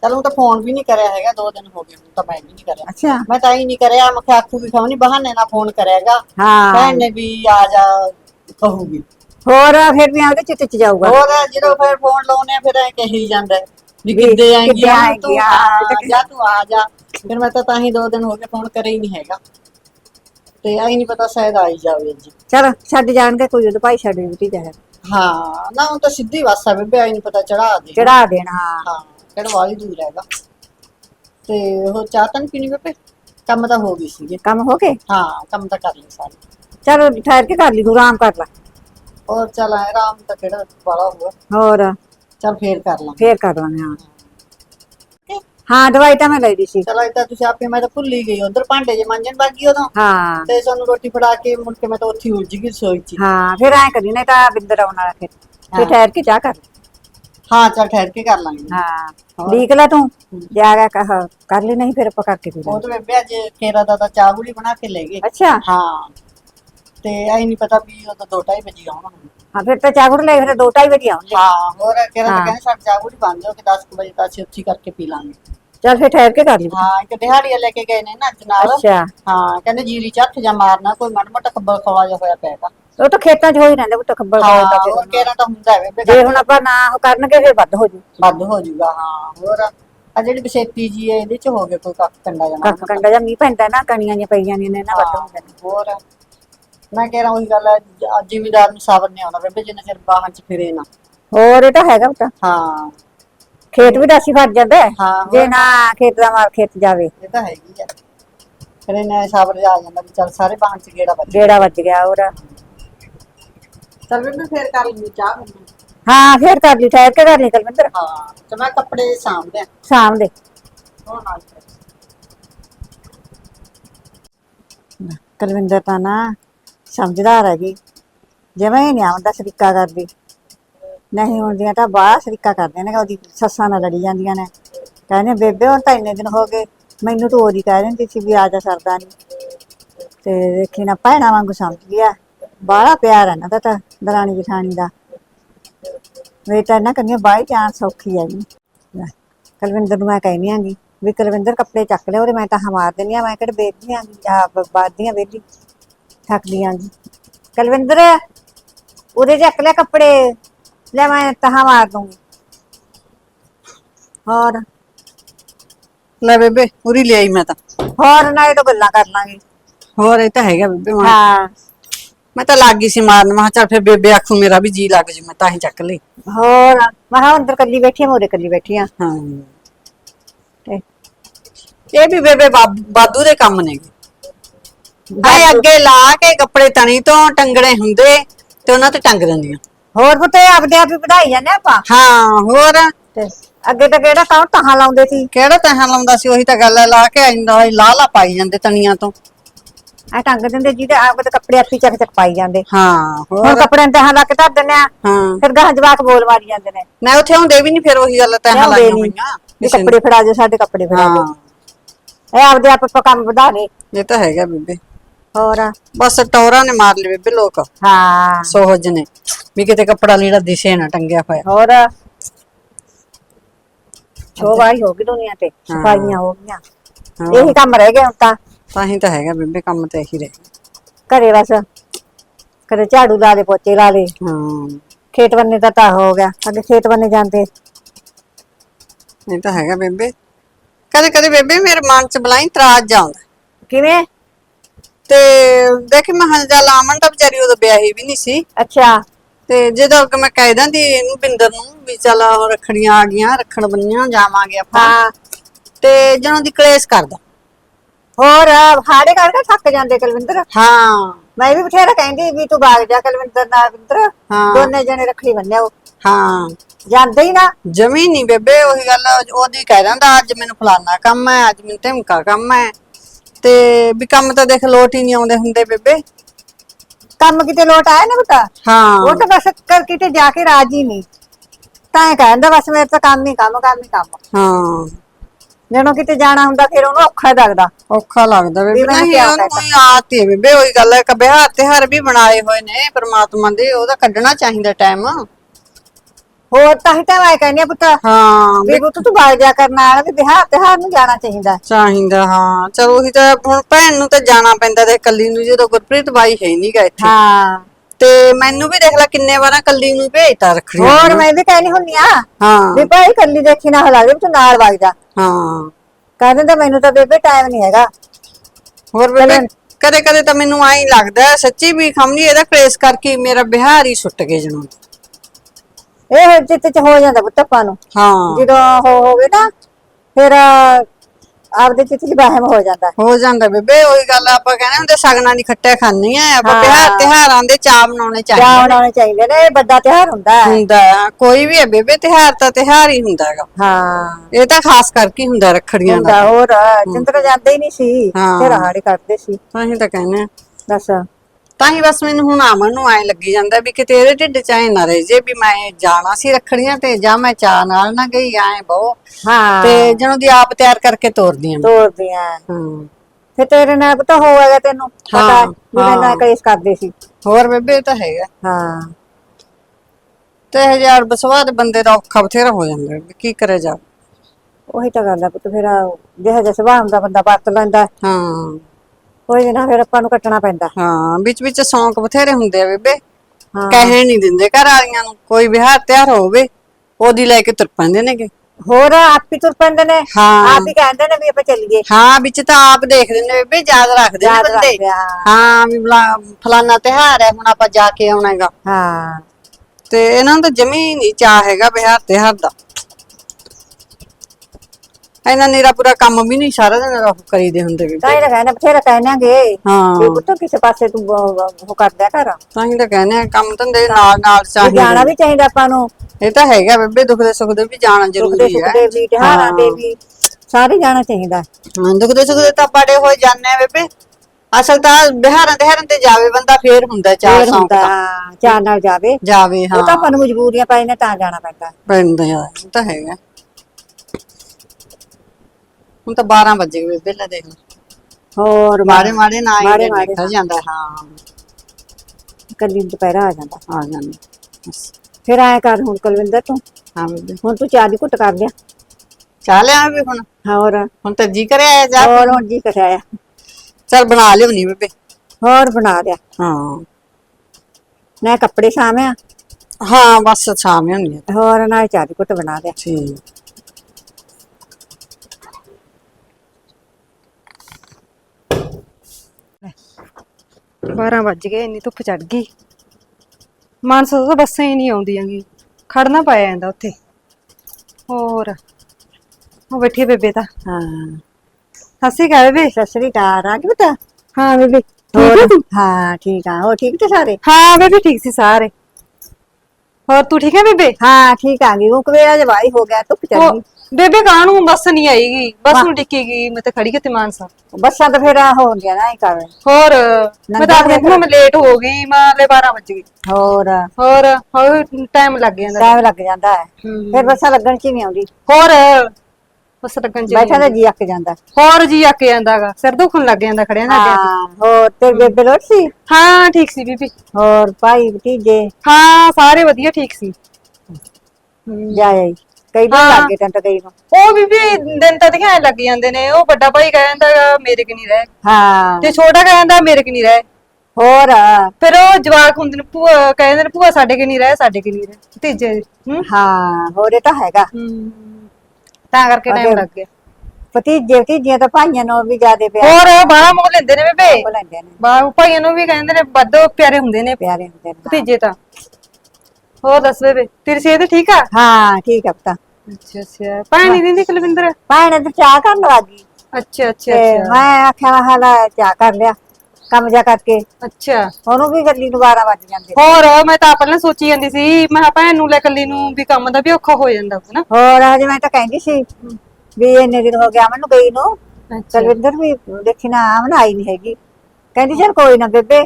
ਚਲ ਉਹ ਤਾਂ ਫੋਨ ਵੀ ਨਹੀਂ ਕਰਿਆ ਹੈਗਾ ਦੋ ਦਿਨ ਹੋ ਗਏ ਹੁਣ ਤਾਂ ਮੈਂ ਵੀ ਨਹੀਂ ਕਰਿਆ। ਅੱਛਾ। ਮੈਂ ਤਾਂ ਹੀ ਨਹੀਂ ਕਰਿਆ ਮੈਂ ਕਿਹਾ ਆਖੂ ਵੀ ਖਾਉਣੀ ਬਹਾਨੇ ਨਾਲ ਫੋਨ ਕਰਿਆਗਾ। ਹਾਂ। ਭੈਣ ਨੇ ਵੀ ਆ ਜਾ ਕਹੂਗੀ। ਹੋਰ ਫਿਰ ਵੀ ਆਪਦੇ ਚਿੱਤ ਚ ਜਾਊਗਾ। ਹੋਰ ਜਦੋਂ ਫਿਰ ਫੋਨ ਲਾਉਨੇ ਆ ਫਿਰ ਐ ਕਹੀ ਜਾਂਦਾ ਵੀ ਵੀ ਕਿੱਦੇ ਆਏਗੀ ਆ ਤੂੰ ਜਾ ਤੂੰ ਆ ਜਾ। ਫਿਰ ਮੈਂ ਤਾਂ ਤਾਂ ਹੀ ਦੋ ਦਿਨ ਹੋ ਗਏ ਫੋਨ ਕਰੇ ਹੀ ਨਹੀਂ ਹੈਗਾ। ਤੇ ਆਈ ਨਹੀਂ ਪਤਾ ਸ਼ਾਇਦ ਆਈ ਜਾਵੇ ਜੀ। ਚਲ ਛੱਡ ਜਾਣਗੇ ਕੋਈ ਉਹਦੇ ਭਾਈ ਛੱਡ ਦਿੱਤੀ ਜਾਏ ਹਾਂ ਨਾ ਉਹ ਤਾਂ ਸਿੱਧੀ ਵਾਸਾ ਬੇਬੇ ਆਈ ਨਹੀਂ ਪਤਾ ਚੜਾ ਦੇ ਚੜਾ ਦੇਣਾ ਹਾਂ। ਹਾਂ ਕਿਹੜਾ ਵਾਲੀ ਦੂਰ ਹੈਗਾ। ਤੇ ਉਹ ਚਾਹ ਤਾਂ ਨੀ ਪੀਣੀ ਬੇਬੇ? ਕੰਮ ਤਾਂ ਹੋ ਗਈ ਸੀਗੇ। ਕੰਮ ਹੋ ਗਏ? ਹਾਂ ਕੰਮ ਤਾਂ ਕਰ ਲਈ ਸਾਰੇ। ਚਲ ਠਹਿਰ ਕੇ ਕਰ ਲਈ ਤੂੰ ਆਰਾਮ ਕਰ ਲੈ। ਹੋਰ ਚੱਲ ਆਰਾਮ ਤਾਂ ਕਿਹੜਾ ਵਾਲਾ ਹੋਇਆ ਹੋਰ? ਚੱਲ ਫੇਰ ਕਰ ਲਾਂ ਫੇਰ ਕਰ ਲਾਂਗੇ ਹਾਂ। ਹਾਂ ਦਵਾਈ ਤਾਂ ਮੈਂ ਲੈ ਲਈ ਸੀ। ਚਲ ਤਾਂ ਤੁਸੀਂ ਆਪੇ ਮੈਂ ਤਾਂ ਭੁੱਲ ਹੀ ਗਈ ਉਧਰ ਭਾਂਡੇ ਜੇ ਮਾਂਜਣ ਬਾਕੀ ਉਦੋਂ। ਹਾਂ। ਤੇ ਸਾਨੂੰ ਰੋਟੀ ਫੜਾ ਕੇ ਮੁੜ ਕੇ ਮੈਂ ਤਾਂ ਉੱਥੇ ਹੀ ਉਲਝ ਗਈ ਰਸੋਈ 'ਚ ਹੀ। ਫਿਰ ਐ ਕਰੀ ਨਹੀਂ ਤਾਂ ਬਿੰਦਰ ਆਉਣ ਵਾਲਾ ਫਿਰ। ਫਿਰ ਠਹਿਰ ਕੇ ਚਾਹ ਕਰ। ਹਾਂ ਚੱਲ ਠਹਿਰ ਕੇ ਕਰ ਲਾਂਗੇ। ਹਾਂ ਦੇਖ ਲੈ ਤੂੰ। ਜਾ ਕੇ ਕਹ ਕਰ ਲਈ ਨਹੀਂ ਫਿਰ ਆਪਾਂ ਕਰਕੇ ਦੇ ਉਹ ਤਾਂ ਬੇਬੇ ਅੱਜ ਕੇਰਾ ਦਾ ਤਾਂ ਚਾਹ ਬੁੜੀ ਬਣਾ ਕੇ ਲੈ ਗਏ। ਅੱਛਾ। ਹਾਂ। ਤੇ ਆਈ ਨਹੀਂ ਪਤਾ ਵੀ ਉਹ ਤਾਂ ਦੋ ਢਾਈ ਵਜੇ ਆਉਣਾ ਹਾਂ ਫਿਰ ਤਾਂ ਚਾਹ ਗੁੜ ਲੈ ਫਿਰ ਦੋ ਢਾਈ ਵਜੇ ਆਉਂਦੇ ਹਾਂ ਹੋਰ ਕੇਰਾ ਤਾਂ ਹਾਂ। ਕਹਿੰਦੇ ਸਾਡੀ ਚਾਹ ਬੁੜੀ ਬਣ ਜਾਓ ਕਿ 10 ਕੁ ਵਜੇ ਤੱਕ ਅਸੀਂ ਉੱਥੇ ਹੀ ਕਰਕੇ ਪੀ ਲਾਂਗੇ। ਚਲ ਫਿਰ ਠਹਿਰ ਕੇ ਕਰ ਲਈ। ਹਾਂ ਇੱਕ ਦਿਹਾੜੀਆ ਲੈ ਕੇ ਗਏ ਨੇ ਨਾ ਅੱਜ ਨਾਲ। ਅੱਛਾ। ਹਾਂ ਕਹਿੰਦੇ ਜੀਰੀ ਚ ਹੱਥ ਜਾ ਮਾਰਨਾ ਕੋਈ ਮਾੜਾ ਮੋਟਾ ਖੱਬਲ ਖਵਾ ਜਾ ਹੋਇਆ ਪੈਗਾ ਉਹ ਤਾਂ ਖੇਤਾਂ 'ਚ ਹੋ ਹੀ ਰਹਿੰਦੇ ਉਹ ਤਾਂ ਖੱਬਲ ਹਾਂ ਖੋਲ ਹੋਰ ਕੇਰਾ ਤਾਂ ਹੁੰਦਾ ਹੈ ਜੇ ਹੁਣ ਆਪਾਂ ਨਾ ਉਹ ਕਰਨਗੇ ਫਿਰ ਵੱਧ ਹੋ ਜੂ। ਵੱਧ ਹੋ ਜਾਊਗਾ ਹਾਂ ਹੋਰ ਆ ਜਿਹੜੀ ਬਸੇਤੀ ਜੀ ਹੈ ਇਹਦੇ ਚ ਹੋ ਗਿਆ ਕੋਈ ਕੱਖ ਕੰਡਾ ਜਾਣਾ ਕੱਖ ਕੰਡਾ ਜਾਂ ਮੀਂਹ ਪੈਂਦਾ ਨਾ ਕਣੀਆਂ ਜਿਹੀਆਂ ਪਈ ਜਾਂਦੀਆਂ ਨੇ ਨਾ ਵੱਟ ਹੁੰਦੇ ਨੇ ਹੋਰ ਮੈਂ ਕਹਿ ਰਹਾ ਉਹੀ ਗੱਲ ਹੈ ਜ- ਜ਼ਿਮੀਦਾਰ ਨੂੰ ਸਾਬਰ ਨਹੀਂ ਆਉਂਦਾ ਬੇਬੇ ਜਿੰਨਾ ਚਿਰ ਬਾਹਾਂ ਚ ਫਿਰੇ ਨਾ। ਹੋਰ ਇਹ ਤਾਂ ਹੈਗਾ ਪੁੱਤ। ਹਾਂ। ਖੇਤ ਵੀ ਦਾਸੀ ਫੜ ਜਾਂਦਾ। ਹੈ। ਹਾਂ, ਜੇ ਨਾ ਖੇਤ ਦਾ ਮਾਲ ਖੇਤ ਜਾਵੇ। ਇਹ ਤਾਂ ਹੈਗੀ ਆ। ਫਿਰ ਇਹਨੇ ਸਾਬਰ ਜਾ ਜਾਂਦਾ ਵੀ ਚੱਲ ਸਾਰੇ ਬਾਹਾਂ ਚ ਗੇੜਾ ਵੱਜ ਗੇੜਾ ਵੱਜ ਗਿਆ ਹੋਰ। ਚੱਲ ਬੇਬੇ ਫੇਰ ਕਰ ਲਈ ਚਾਹ ਮੈਨੂੰ ਹਾਂ ਫੇਰ ਕਰ ਲਈ ਠਹਿਰ ਕੇ ਕਰ ਲਈ ਕਲਵਿੰਦਰ। ਹਾਂ ਤੇ ਮੈਂ ਕੱਪੜੇ ਸਾਂਭਦੇ ਸ਼ਾਮ ਦੇ। ਉਹ ਨਾਲ ਕਲਵਿੰਦਰ ਤਾਂ ਨਾ ਸਮਝਦਾਰ ਹੈਗੀ ਜਿਵੇਂ ਹੀ ਨਹੀਂ ਆਉਂਦਾ ਸਰੀਕਾ ਕਰਦੀ। ਨਹੀਂ ਹੁੰਦੀਆਂ ਤਾਂ ਬਾਹਰ ਸਰੀਕਾ ਕਰਦੇ ਨੇ ਉਹਦੀ ਸੱਸਾਂ ਨਾਲ ਲੜੀ ਜਾਂਦੀਆਂ ਨੇ। ਕਹਿੰਦੇ ਬੇਬੇ ਹੁਣ ਤਾਂ ਇੰਨੇ ਦਿਨ ਹੋ ਗਏ ਮੈਨੂੰ ਤਾਂ ਉਹਦੀ ਕਹਿ ਦਿੰਦੀ ਸੀ ਵੀ ਆ ਜਾ ਸਰਦਾ ਨਹੀਂ ਤੇ ਦੇਖੀ ਨਾ ਭੈਣਾਂ ਵਾਂਗੂ ਸਮਝ ਗਿਆ। ਬਾਹਲਾ ਪਿਆਰ ਹੈ ਨਾ ਤਾਂ ਤਾਂ ਦਰਾਣੀ ਜਠਾਣੀ ਦਾ। ਵੇ ਤਾਂ ਨਾ ਕੰਨੀਆਂ ਬਾਈ ਜਾਨ ਸੌਖੀ ਹੈ ਜੀ। ਲੈ, ਨੂੰ ਮੈਂ ਕਹਿੰਦੀ ਆਂਗੀ ਵੀ ਕੁਲਵਿੰਦਰ ਕੱਪੜੇ ਚੱਕ ਲਿਆ ਉਹਦੇ ਮੈਂ ਤਾਂ ਹਮਾਰ ਦਿੰਦੀ ਆ ਮੈਂ ਕਿਹੜੇ ਵੇਚਦੀ ਆਂਗੀ ਆ ਬਾਦੀਆਂ ਵੇਲੀ ਥੱਕਦੀ ਆਂਗੀ ਕੁਲਵਿੰਦਰ ਉਹਦੇ ਚੱਕ ਲਿਆ ਕੱਪੜੇ ਲੈ ਮੈਂ ਤਾਂ ਮਾਰ ਦੂੰਗੀ। ਹੋਰ? ਲੈ ਬੇਬੇ ਪੂਰੀ ਲਿਆਈ ਮੈਂ ਤਾਂ। ਹੋਰ ਨਾ ਇਹ ਤਾਂ ਗੱਲਾਂ ਕਰ ਲਾਂਗੇ। ਹੋਰ ਇਹ ਤਾਂ ਹੈਗਾ ਬੇਬੇ ਮੈਂ। ਹਾਂ। ਮੈਂ ਤਾਂ ਲੱਗ ਗਈ ਸੀ ਮਾਰਨ ਮੈਂ ਕਿਹਾ ਚੱਲ ਫਿਰ ਬੇਬੇ ਆਖੂ ਮੇਰਾ ਵੀ ਜੀ ਲੱਗ ਜੂ ਮੈਂ ਤਾਂ ਹੀ ਚੱਕ ਲਈ। ਹੋਰ? ਮੈਂ ਕਿਹਾ ਅੰਦਰ ਕੱਲੀ ਬੈਠੀ ਆ ਮੋਰੇ ਕੱਲੀ ਬੈਠੀ ਆ। ਹਾਂ। ਤੇ ਇਹ ਵੀ ਬੇਬੇ ਬਾਬ- ਬਾਦੂ ਦੇ ਕੰਮ ਨੇ। ਆਏ ਅੱਗੇ ਲਾ ਕੇ ਕੱਪੜੇ ਤਣੀ ਤੋਂ ਟੰਗਣੇ ਹੁੰਦੇ ਤੇ ਉਹਨਾਂ ਤੇ ਟੰਗ ਦਿੰਦੀਆਂ। ਹੋਰ ਪੁੱਤੇ ਆਪਦੇ ਆਪ ਹੀ ਵਧਾਈ ਜਾਂਦੇ ਆਪਾਂ? ਹਾਂ ਹੋਰ? ਤੇ ਅੱਗੇ ਤਾਂ ਕਿਹੜਾ ਕੌਣ ਤਾਹਾਂ ਲਾਉਂਦੇ ਸੀ? ਕਿਹੜਾ ਤਹਾਂ ਲਾਉਂਦਾ ਸੀ ਉਹੀ ਤਾਂ ਗੱਲ ਹੈ ਲਾ ਕੇ ਹੀ ਲਾ ਲਾ ਪਾਈ ਜਾਂਦੇ ਤਣੀਆਂ ਤੋਂ। ਆ ਟੰਗ ਦਿੰਦੇ ਜਿਹਦੇ ਆਪ ਤੇ ਕੱਪੜੇ ਆਪੀ ਚੱਕ ਚੱਕ ਪਾਈ ਜਾਂਦੇ। ਹਾਂ ਹੁਣ ਹੋਰ ਕੱਪੜਿਆਂ ਤੇ ਹਾਂ ਲਾ ਕੇ ਧਰ ਦਿੰਦੇ ਆ ਹਾਂ। ਫਿਰ ਗਾਹ ਜਵਾਕ ਬੋਲ ਮਾਰੀ ਜਾਂਦੇ ਨੇ। ਮੈਂ ਉੱਥੇ ਹੁੰਦੇ ਵੀ ਨਹੀਂ ਫਿਰ ਉਹੀ ਗੱਲ ਤਹਾਂ ਲਾਈਆਂ। ਹੋਈਆਂ। ਕੱਪੜੇ ਫੜਾ ਦਿਓ ਸਾਡੇ ਕੱਪੜੇ ਫੜਾ ਦਿਓ। ਇਹ ਆਪਦੇ ਆਪ ਕੰਮ ਵਧਾ ਲਏ। ਇਹ ਤਾਂ ਹੈਗਾ ਬੇਬੇ। ਹੋਰ ਬਸ ਟੌਰਾਂ ਨੇ ਮਾਰ ਲਏ ਬੇਬੇ ਲੋਕ। ਹਾਂ। ਸੋਹਜ ਨੇ। ਵੀ ਕਿਤੇ ਕੱਪੜਾ ਲੀੜਾ ਦਿਸੇ ਨਾ ਟੰਗਿਆ ਹੋਇਆ। ਹੋਰ ਸ਼ੋਭਾਈ ਹੋ ਗਈ ਦੁਨੀਆ ਤੇ ਸਫਾਈਆਂ ਹੋ ਗਈਆਂ। ਹਾਂ। ਇਹੀ ਕੰਮ ਰਹਿ ਗਿਆ ਹੁਣ ਤਾਂ। ਤਾਂ ਹੀ ਤਾਂ ਹੈਗਾ ਬੇਬੇ ਕੰਮ ਤੇ ਇਹੀ ਰਹੇ ਘਰੇ ਬਸ ਕਦੇ ਝਾੜੂ ਲਾ ਦੇ ਪੋਚੇ ਲਾ ਦੇ ਹਾਂ। ਖੇਤ ਬੰਨੇ ਦਾ ਤਾਂ ਹੋ ਗਿਆ ਅੱਗੇ ਖੇਤ ਬੰਨੇ ਜਾਂਦੇ। ਇਹ ਤਾਂ ਹੈਗਾ ਬੇਬੇ। ਕਦੇ ਕਦੇ ਬੇਬੇ ਮੇਰੇ ਮਨ ਚ ਬਲਾਈ ਤਰਾਜ ਜਾਉਂਦਾ ਕਿਵੇਂ? ਤੇ ਦੇਖ ਮੈਂ ਹੰਜਾ ਲਾਮਨ ਤਾਂ ਵਿਚਾਰੀ ਉਦੋਂ ਵਿਆਹੀ ਵੀ ਨਹੀਂ ਸੀ। ਅੱਛਾ। ਤੇ ਜਦੋਂ ਕਿ ਮੈਂ ਕਹਿ ਦਿੰਦੀ ਇਹਨੂੰ ਬਿੰਦਰ ਨੂੰ ਵੀ ਚੱਲ ਹੁਣ ਰੱਖੜੀਆਂ ਆ ਗਈਆਂ ਰੱਖਣ ਬੰਨੀਆਂ ਜਾਵਾਂਗੇ ਆਪਾਂ। ਹਾਂ। ਤੇ ਜਦੋਂ ਦੀ ਕਲੇਸ਼ ਕਰਦਾ। ਹੋਰ ਹਾੜੇ ਕਰਕੇ ਥੱਕ ਜਾਂਦੇ ਕੁਲਵਿੰਦਰ। ਹਾਂ। ਮੈਂ ਵੀ ਬਥੇਰਾ ਕਹਿੰਦੀ ਵੀ ਤੂੰ ਬਾਗ ਜਾ ਕੁਲਵਿੰਦਰ ਨਾਲ ਵਿੰਦਰ ਹਾਂ। ਦੋਨੇ ਜਣੇ ਰੱਖੜੀ ਬੰਨਿਆ ਹਾਂ। ਜਾਂਦੇ ਹੀ ਨਾ। ਜਮੀ ਨਹੀਂ ਬੇਬੇ ਉਹੀ ਗੱਲ ਉਹਦੀ ਕਹਿ ਦਿੰਦਾ ਅੱਜ ਮੈਨੂੰ ਫਲਾਨਾ ਕੰਮ ਹੈ ਅੱਜ ਮੈਨੂੰ ਧਮਕਾ ਕੰਮ ਹੈ। ਤੇ ਵੀ ਕੰਮ ਤਾਂ ਦੇਖ ਲੋਟ ਹੀ ਨਹੀਂ ਆਉਂਦੇ ਹੁੰਦੇ ਬੇਬੇ। ਕੰਮ ਕਿਤੇ ਲੋਟ ਆਇਆ ਨਾ ਬਤਾ ਹਾਂ। ਉਹ ਤਾਂ ਬਸ ਕਰ ਕਿਤੇ ਜਾ ਕੇ ਰਾਜੀ ਨਹੀਂ। ਤਾਂ ਇਹ ਕਹਿੰਦਾ ਬਸ ਮੇਰੇ ਤਾਂ ਕੰਮ ਹੀ ਕੰਮ ਕੰਮ ਹੀ ਕੰਮ। ਹਾਂ। ਜਦੋਂ ਕਿਤੇ ਜਾਣਾ ਹੁੰਦਾ ਫਿਰ ਉਹਨੂੰ ਔਖਾ ਹੀ ਲੱਗਦਾ। ਔਖਾ ਲੱਗਦਾ ਬੇਬੇ ਵੀ ਮੈਂ ਨਹੀਂ ਕਿਆ ਉਹਨੂੰ ਕੋਈ ਆਦਤ ਹੈ ਬੇਬੇ ਉਹੀ ਗੱਲ ਹੈ। ਕਿ ਵਿਆਹ ਤਿਉਹਾਰ ਵੀ ਬਣਾਏ ਹੋਏ ਨੇ ਪ੍ਰਮਾਤਮਾ ਦੇ ਉਹਦਾ ਕੱਢਣਾ ਚਾਹੀਦਾ ਟਾਈਮ ਹੋਰ ਤਾਂ ਹੀ ਤਾਂ ਮੈਂ ਕਹਿੰਦੀ ਆ ਪੁੱਤ ਹਾਂ ਵੀ ਪੁੱਤ ਤੂੰ ਬਾਗ ਜਾ ਕਰਨ ਵਾਲਾ ਵੀ ਵਿਆਹ ਤਿਉਹਾਰ ਨੂੰ ਜਾਣਾ ਚਾਹੀਦਾ। ਚਾਹੀਦਾ ਹਾਂ। ਚਲੋ ਉਹੀ ਤਾਂ ਹੁਣ ਭੈਣ ਨੂੰ ਤਾਂ ਜਾਣਾ ਪੈਂਦਾ ਤੇ ਕੱਲੀ ਨੂੰ ਜਦੋਂ ਗੁਰਪ੍ਰੀਤ ਬਾਈ ਹੈ ਨਹੀਂ ਗਾ ਇੱਥੇ। ਹਾਂ। ਤੇ ਮੈਨੂੰ ਵੀ ਦੇਖ ਲੈ ਕਿੰਨੇ ਵਾਰਾਂ ਕੱਲੀ ਨੂੰ ਭੇਜਤਾ ਰੱਖੜੀ ਹੋਰ ਮੈਂ ਵੀ ਕਹਿਣੀ ਹੁੰਨੀ ਆ ਹਾਂ। ਵੀ ਭਾਈ ਕੱਲੀ ਦੇਖੀ ਨਾ ਹਲਾ ਦੇ ਤੂੰ ਨਾਲ ਵਗ ਜਾ। ਹਾਂ। ਕਹਿ ਦਿੰਦਾ ਮੈਨੂੰ ਤਾਂ ਬੇਬੇ ਟਾਈਮ ਨਹੀਂ ਹੈਗਾ। ਹੋਰ ਬੇਬੇ ਕਦੇ ਕਦੇ ਤਾਂ ਮੈਨੂੰ ਆਈ ਲੱਗਦਾ ਸੱਚੀ ਵੀ ਖਮਨੀ ਇਹਦਾ ਕਲੇਸ਼ ਕਰਕੇ ਮੇਰਾ ਬਿਹਾਰ ਹੀ ਸੁੱਟ ਗਏ ਜਣੋਂ ਇਹ ਚਿੱਤ ਚ ਹੋ ਜਾਂਦਾ ਪੁੱਤ ਆਪਾਂ ਨੂੰ। ਹਾਂ। ਜਦੋਂ ਹੋ ਹੋਵੇ ਨਾ ਫਿਰ ਆਪਦੇ ਚਿੱਤ ਚ ਵਹਿਮ ਹੋ ਜਾਂਦਾ। ਹੋ ਜਾਂਦਾ ਬੇਬੇ ਉਹੀ ਗੱਲ ਆਪਾਂ ਕਹਿੰਦੇ ਹੁੰਦੇ ਸਗਨਾਂ ਦੀ ਖੱਟਿਆ ਖਾਣੀ ਆ। ਆਪਾਂ ਹਾਂ। ਬਿਹਾਰ ਤਿਹਾਰਾਂ ਦੇ ਚਾਅ ਮਨਾਉਣੇ ਚਾਹੀਦੇ ਚਾਹ ਬਣਾਉਣੇ ਚਾਹੀਦੇ ਨੇ ਇਹ ਵੱਡਾ ਤਿਉਹਾਰ ਹੁੰਦਾ ਹੈ। ਹੁੰਦਾ ਆ, ਕੋਈ ਵੀ ਹੈ ਬੇਬੇ ਤਿਹਾਰ ਤਾਂ ਤਿਹਾਰ ਹੀ ਹੁੰਦਾ ਹੈਗਾ। ਹਾਂ। ਇਹ ਤਾਂ ਖਾਸ ਕਰਕੇ ਹੀ ਹੁੰਦਾ ਰੱਖੜੀਆਂ ਦਾ। ਹੁੰਦਾ ਹੋਰ ਚੰਦਰ ਜਾਂਦੇ ਹੀ ਨਹੀਂ ਸੀ ਹਾਂ। ਹਾੜੇ ਕੱਢਦੇ ਸੀ। ਤਾਂ ਹੀ ਤਾਂ ਕਹਿੰਦੇ ਆ। ਬਸ ਤਾਂ ਹੀ ਬਸ ਮੈਨੂੰ ਹੁਣ ਆਮਨ ਨੂੰ ਐ ਲੱਗੀ ਜਾਂਦਾ ਵੀ ਕਿਤੇ ਇਹਦੇ ਢਿੱਡ ਚ ਐ ਨਾ ਰਹੇ ਜੇ ਵੀ ਮੈਂ ਜਾਣਾ ਸੀ ਰੱਖੜੀਆਂ ਤੇ ਜਾਂ ਮੈਂ ਚਾਹ ਨਾਲ ਨਾ ਗਈ ਐ ਬਹੁ। ਹਾਂ। ਤੇ ਜਦੋਂ ਦੀ ਆਪ ਤਿਆਰ ਕਰਕੇ ਤੋਰਦੀਆਂ। ਤੋਰਦੀਆਂ। ਹਾਂ। ਫਿਰ ਤੇਰੇ ਨਾਲ ਪਤਾ ਹੋਵੇਗਾ ਤੈਨੂੰ ਪਤਾ ਮੈਂ ਨਾਲ ਕਲੇਸ਼ ਕਰਦੇ ਸੀ। ਹੋਰ ਬੇਬੇ ਤਾਂ ਹੈਗਾ। ਹਾਂ। ਤੇ ਹਜ਼ਾਰ ਬਸਵਾ ਦੇ ਬੰਦੇ ਦਾ ਔਖਾ ਬਥੇਰਾ ਹੋ ਜਾਂਦਾ ਕੀ ਕਰੇ ਜਾ। ਉਹੀ ਤਾਂ ਗੱਲ ਹੈ ਪੁੱਤ ਫਿਰ ਜਿਹੜਾ ਜਿਹਾ ਸੁਭਾਅ ਹੁੰਦਾ ਬੰਦਾ ਵਰਤ ਲੈਂਦਾ। ਹਾਂ। ਕੋਈ ਨਾ ਫਿਰ ਆਪਾਂ ਨੂੰ ਕੱਟਣਾ ਪੈਂਦਾ। ਹਾਂ ਵਿੱਚ ਵਿੱਚ ਸ਼ੌਂਕ ਬਥੇਰੇ ਹੁੰਦੇ ਆ ਬੇਬੇ। ਹਾਂ। ਨਹੀਂ ਦਿੰਦੇ ਘਰ ਵਾਲੀਆਂ ਨੂੰ ਕੋਈ ਵਿਹਾਰ ਤਿਆਰ ਹੋਵੇ ਉਹਦੀ ਲੈ ਕੇ ਤੁਰ ਪੈਂਦੇ ਨੇਗੇ। ਹੋਰ ਆਪੀ ਤੁਰ ਪੈਂਦੇ ਨੇ। ਹਾਂ। ਆਪ ਹੀ ਕਹਿੰਦੇ ਨੇ ਵੀ ਆਪਾਂ ਚੱਲੀਏ। ਹਾਂ ਵਿੱਚ ਤਾਂ ਆਪ ਦੇਖਦੇ ਨੇ ਬੇਬੇ ਯਾਦ ਰੱਖਦੇ ਨੇ ਯਾਦ ਬੰਦੇ। ਰੱਖਦੇ ਆ। ਹਾਂ ਵੀ ਫਲਾ- ਫਲਾਨਾ ਤਿਹਾਰ ਹੈ ਹੁਣ ਆਪਾਂ ਜਾ ਕੇ ਆਉਣਾ ਹੈਗਾ। ਹਾਂ। ਤੇ ਇਹਨਾਂ ਨੂੰ ਤਾਂ ਜਮੀ ਨਹੀਂ ਚਾਹ ਹੈਗਾ ਬਿਹਾਰ ਤਿਹਾਰ ਦਾ। ਇਹਨਾਂ ਨੀਰਾ ਪੂਰਾ ਕੰਮ ਵੀ ਨਹੀਂ ਸਾਰਾ ਦਿਨ ਉਹ ਕਰੀਦੇ ਹੁੰਦੇ ਬੇਬੇ ਤਾਂ ਇਹ ਕਹਿੰਦੇ ਬਥੇਰਾ ਕਹਿਣਾਗੇ ਹਾਂ। ਵੀ ਪੁੱਤ ਕਿਸੇ ਪਾਸੇ ਤੂੰ ਉਹ ਉਹ ਕਰ ਤਾਂ ਹੀ ਤਾਂ ਕਹਿੰਦੇ ਆ ਕੰਮ ਧੰਦੇ ਨਾਲ ਨਾਲ ਵੀ ਚਾਹੀਦੇ। ਜਾਣਾ ਵੀ ਚਾਹੀਦਾ ਆਪਾਂ ਨੂੰ। ਇਹ ਤਾਂ ਹੈਗਾ ਬੇਬੇ ਦੁੱਖ ਦੇ ਸੁੱਖ ਦੇ ਵੀ ਜਾਣਾ ਦੁੱਖ ਦੇ ਜ਼ਰੂਰੀ ਹੈ। ਦੇ ਵੀ ਤਿਉਹਾਰਾਂ ਦੇ ਵੀ ਸਾਰੇ ਜਾਣਾ ਚਾਹੀਦਾ। ਹਾਂ, ਦੁੱਖ ਦੇ ਸੁੱਖ ਦੇ ਤਾਂ ਬੜੇ ਹੋਏ ਜਾਂਦੇ ਆ ਬੇਬੇ। ਅਸਲ ਤਾਂ ਬਿਹਾਰਾਂ ਤਿਹਾਰਾਂ ਤੇ ਜਾਵੇ ਬੰਦਾ ਫੇਰ ਹੁੰਦਾ ਚਾਹ ਫੇਰ ਸੌਂਕ ਹੁੰਦਾ ਚਾਰ ਨਾਲ ਜਾਵੇ। ਜਾਵੇ ਉਹ ਤਾਂ ਹਾਂ। ਆਪਾਂ ਨੂੰ ਮਜਬੂਰੀਆਂ ਪਈ ਨੇ ਤਾਂ ਜਾਣਾ ਪੈਂਦਾ। ਪਿੰਡ ਆ ਇਹ ਤਾਂ ਹੈਗਾ। ਹੁਣ ਤਾਂ 12 ਵਜ ਗਏ ਬੇਬੇ ਲੈ ਦੇਖ ਹੋਰ ਮਾੜੇ ਮਾੜੇ ਨਾ ਹੀ ਮਾੜੇ ਜਾਂਦਾ ਹਾਂ। ਕੱਲੀ ਨੂੰ ਦੁਪਹਿਰਾ ਆ ਜਾਂਦਾ। ਆ ਜਾਂਦੇ। ਫਿਰ ਆਇਆ ਕਰ ਹੁਣ ਕੁਲਵਿੰਦਰ ਤੂੰ। ਹਾਂ ਬੇਬੇ। ਹੁਣ ਤੂੰ ਚਾਹ ਦੀ ਘੁੱਟ ਕਰ ਲਿਆ। ਚਾਹ ਲਿਆ ਵੀ ਹੁਣ? ਹੋਰ। ਹੁਣ ਤਾਂ ਜੀ ਕਰਿਆ ਆਇਆ ਜਾ ਹੋਰ ਹੁਣ ਜੀ ਕਰਿਆ ਚੱਲ ਬਣਾ ਲਿਓ ਨਹੀਂ ਬੇਬੇ। ਹੋਰ ਬਣਾ ਲਿਆ। ਹਾਂ। ਨਾ ਕੱਪੜੇ ਸਾਂਭਿਆ ਹਾਂ ਬਸ ਸ਼ਾਮ ਹੁੰਦੀ ਹੈ ਹੋਰ ਨਾਲ ਚਾਹ ਦੀ ਘੁੱਟ ਬਣਾ ਲਿਆ। ਠੀਕ। 12 ਵੱਜ ਗਏ ਇੰਨੀ ਧੁੱਪ ਚੜ ਗਈ। ਮਾਨਸਾ ਤੋਂ ਬੱਸਾਂ ਹੀ ਨਹੀਂ ਆਉਂਦੀਆਂ ਗੀ ਖੜਨਾ ਪਾਇਆ ਜਾਂਦਾ ਉੱਥੇ। ਹੋਰ ਉਹ ਬੈਠੀ ਆ ਬੇਬੇ ਤਾਂ। ਹਾਂ। ਹੱਸੀ ਕਾ ਬੇਬੇ। ਸਤਿ ਸ੍ਰੀ ਅਕਾਲ। ਆ ਗਈ ਬਤਾ ਹਾਂ ਬੇਬੇ ਠੀਕ ਹੈ ਹੋਰ ਤੂੰ? ਹਾਂ ਠੀਕ ਆ। ਹੋ ਠੀਕ ਤੇ ਸਾਰੇ? ਹਾਂ ਬੇਬੇ ਠੀਕ ਸੀ ਸਾਰੇ। ਹੋਰ ਤੂੰ ਠੀਕ ਹੈ ਬੇਬੇ? ਹਾਂ ਠੀਕ ਆ ਗਈ। ਉਹ ਕਵੇਰਾ ਜਵਾਈ ਹੋ ਗਿਆ ਧੁੱਪ ਉਹ ਗਈ। ਬੇਬੇ ਕਾਹਨੂੰ ਬੱਸ ਨਹੀਂ ਆਈਗੀ ਬੱਸ ਨੂੰ ਡਿੱਕੀ ਗਈ ਮੈਂ ਤਾਂ ਖੜੀ ਕਿਤੇ ਮਾਨਸਾ। ਬੱਸਾਂ ਤਾਂ ਫਿਰ ਆ ਹੋ ਗਿਆ ਨਾ ਹੀ ਕਰ ਹੋਰ ਮੈਂ ਤਾਂ ਆਪਣੇ ਨੂੰ ਮੈਂ ਲੇਟ ਹੋ ਗਈ ਮੈਂ ਲੈ 12 ਵੱਜ ਗਏ। ਹੋਰ। ਹੋਰ ਹੋਰ ਟਾਈਮ ਲੱਗ ਜਾਂਦਾ। ਟਾਈਮ ਲੱਗ ਜਾਂਦਾ ਹੈ। ਫਿਰ ਬੱਸਾਂ ਲੱਗਣ ਚ ਨਹੀਂ ਆਉਂਦੀ। ਹੋਰ ਬੱਸ ਲੱਗਣ ਚ ਬੈਠਾ ਤਾਂ ਜੀ ਅੱਕ ਜਾਂਦਾ। ਹੋਰ ਜੀ ਅੱਕ ਜਾਂਦਾਗਾ ਸਿਰ ਦੁਖਣ ਲੱਗ ਜਾਂਦਾ ਖੜਿਆ ਨਾ ਅੱਗੇ। ਹਾਂ ਹੋਰ ਤੇ ਬੇਬੇ ਲੋਟ ਸੀ? ਹਾਂ ਠੀਕ ਸੀ ਬੀਬੀ। ਹੋਰ ਭਾਈ ਭਤੀਜੇ? ਹਾਂ ਸਾਰੇ ਵਧੀਆ ਠੀਕ ਸੀ। ਜਾ ਆਈ। ਕਈ ਦਿਨ ਲੱਗ ਗਏ ਤੈਨੂੰ ਤਾਂ ਗਈ ਨੂੰ। ਉਹ ਬੀਬੀ ਦਿਨ ਤਾਂ ਦਿਖਾਣ ਲੱਗ ਜਾਂਦੇ ਨੇ। ਉਹ ਵੱਡਾ ਭਾਈ ਕਹਿੰਦਾ ਮੇਰੇ ਕਿ ਨਹੀਂ ਰਹਿ। ਹਾਂ। ਤੇ ਛੋਟਾ ਕਹਿੰਦਾ ਮੇਰੇ ਕਿ ਨਹੀਂ ਰਹਿ। ਹੋਰ? ਫਿਰ ਉਹ ਜਵਾਕ ਹੁੰਦੇ ਨੇ ਭੂਆ ਕਹਿੰਦੇ ਨੇ ਭੂਆ ਸਾਡੇ ਕਿ ਨਹੀਂ ਰਹਿ ਸਾਡੇ ਕਿ ਨਹੀਂ ਰਹਿ। ਭਤੀਜੇ ਹੂੰ। ਹਾਂ ਹੋਰ ਇਹ ਤਾਂ ਹੈਗਾ। ਤਾਂ ਕਰਕੇ ਟਾਈਮ ਲੱਗ ਗਿਆ। ਭਤੀਜੇ ਭਤੀਜੀਆਂ ਤਾਂ ਭਾਈਆਂ ਨੂੰ ਵੀ ਜ਼ਿਆਦੇ ਪਿਆਰ ਹੋਰ ਬਾਹਲਾ ਮੋਹ ਲੈਂਦੇ ਨੇ ਬੇਬੇ। ਲੈਂਦੇ ਨੇ। ਭਾਈਆਂ ਨੂੰ ਵੀ ਕਹਿੰਦੇ ਨੇ ਵੱਧ ਪਿਆਰੇ ਹੁੰਦੇ ਨੇ। ਪਿਆਰੇ ਹੁੰਦੇ ਨੇ ਭਤੀਜੇ ਤਾਂ। ਹੋਰ ਦੱਸ ਬੇਬੇ ਤੇਰੀ ਸਿਹਤ ਠੀਕ ਆ? ਹਾਂ ਠੀਕ ਹੈ ਪਤਾ। ਅੱਛਾ ਅੱਛਾ। ਪਾਣੀ ਨਹੀਂ ਦਿੰਦੀ ਕੁਲਵਿੰਦਰ? ਭੈਣ ਤੇ ਚਾਹ ਕਰਨ ਲੱਗੀ ਅੱਛਾ ਅੱਛਾ ਤੇ ਅੱਛਾ। ਮੈਂ ਆਖਿਆ ਮੈਂ ਹਾਲਾ ਚਾਹ ਕਰ ਲਿਆ ਕੰਮ ਜਾ ਕਰਕੇ। ਅੱਛਾ। ਉਹਨੂੰ ਵੀ ਗੱਲੀ ਨੂੰ 12 ਵੱਜ ਜਾਂਦੇ। ਹੋਰ ਮੈਂ ਤਾਂ ਪਹਿਲਾਂ ਸੋਚੀ ਜਾਂਦੀ ਸੀ ਮੈਂ ਕਿਹਾ ਭੈਣ ਨੂੰ ਲੈ ਕੱਲੀ ਨੂੰ ਵੀ ਕੰਮ ਦਾ ਵੀ ਔਖਾ ਹੋ ਜਾਂਦਾ ਹੋਊ ਨਾ। ਹੋਰ ਹਜੇ ਮੈਂ ਤਾਂ ਕਹਿੰਦੀ ਸੀ ਵੀ ਇੰਨੇ ਦਿਨ ਹੋ ਗਿਆ ਮੈਨੂੰ ਗਈ ਨੂੰ। ਅੱਛਾ। ਚਲਵਿੰਦਰ ਵੀ ਦੇਖੀ ਨਾ ਆਮਨ ਆਈ ਨਹੀਂ ਹੈਗੀ। ਕਹਿੰਦੀ ਚਲ ਕੋਈ ਨਾ ਬੇਬੇ।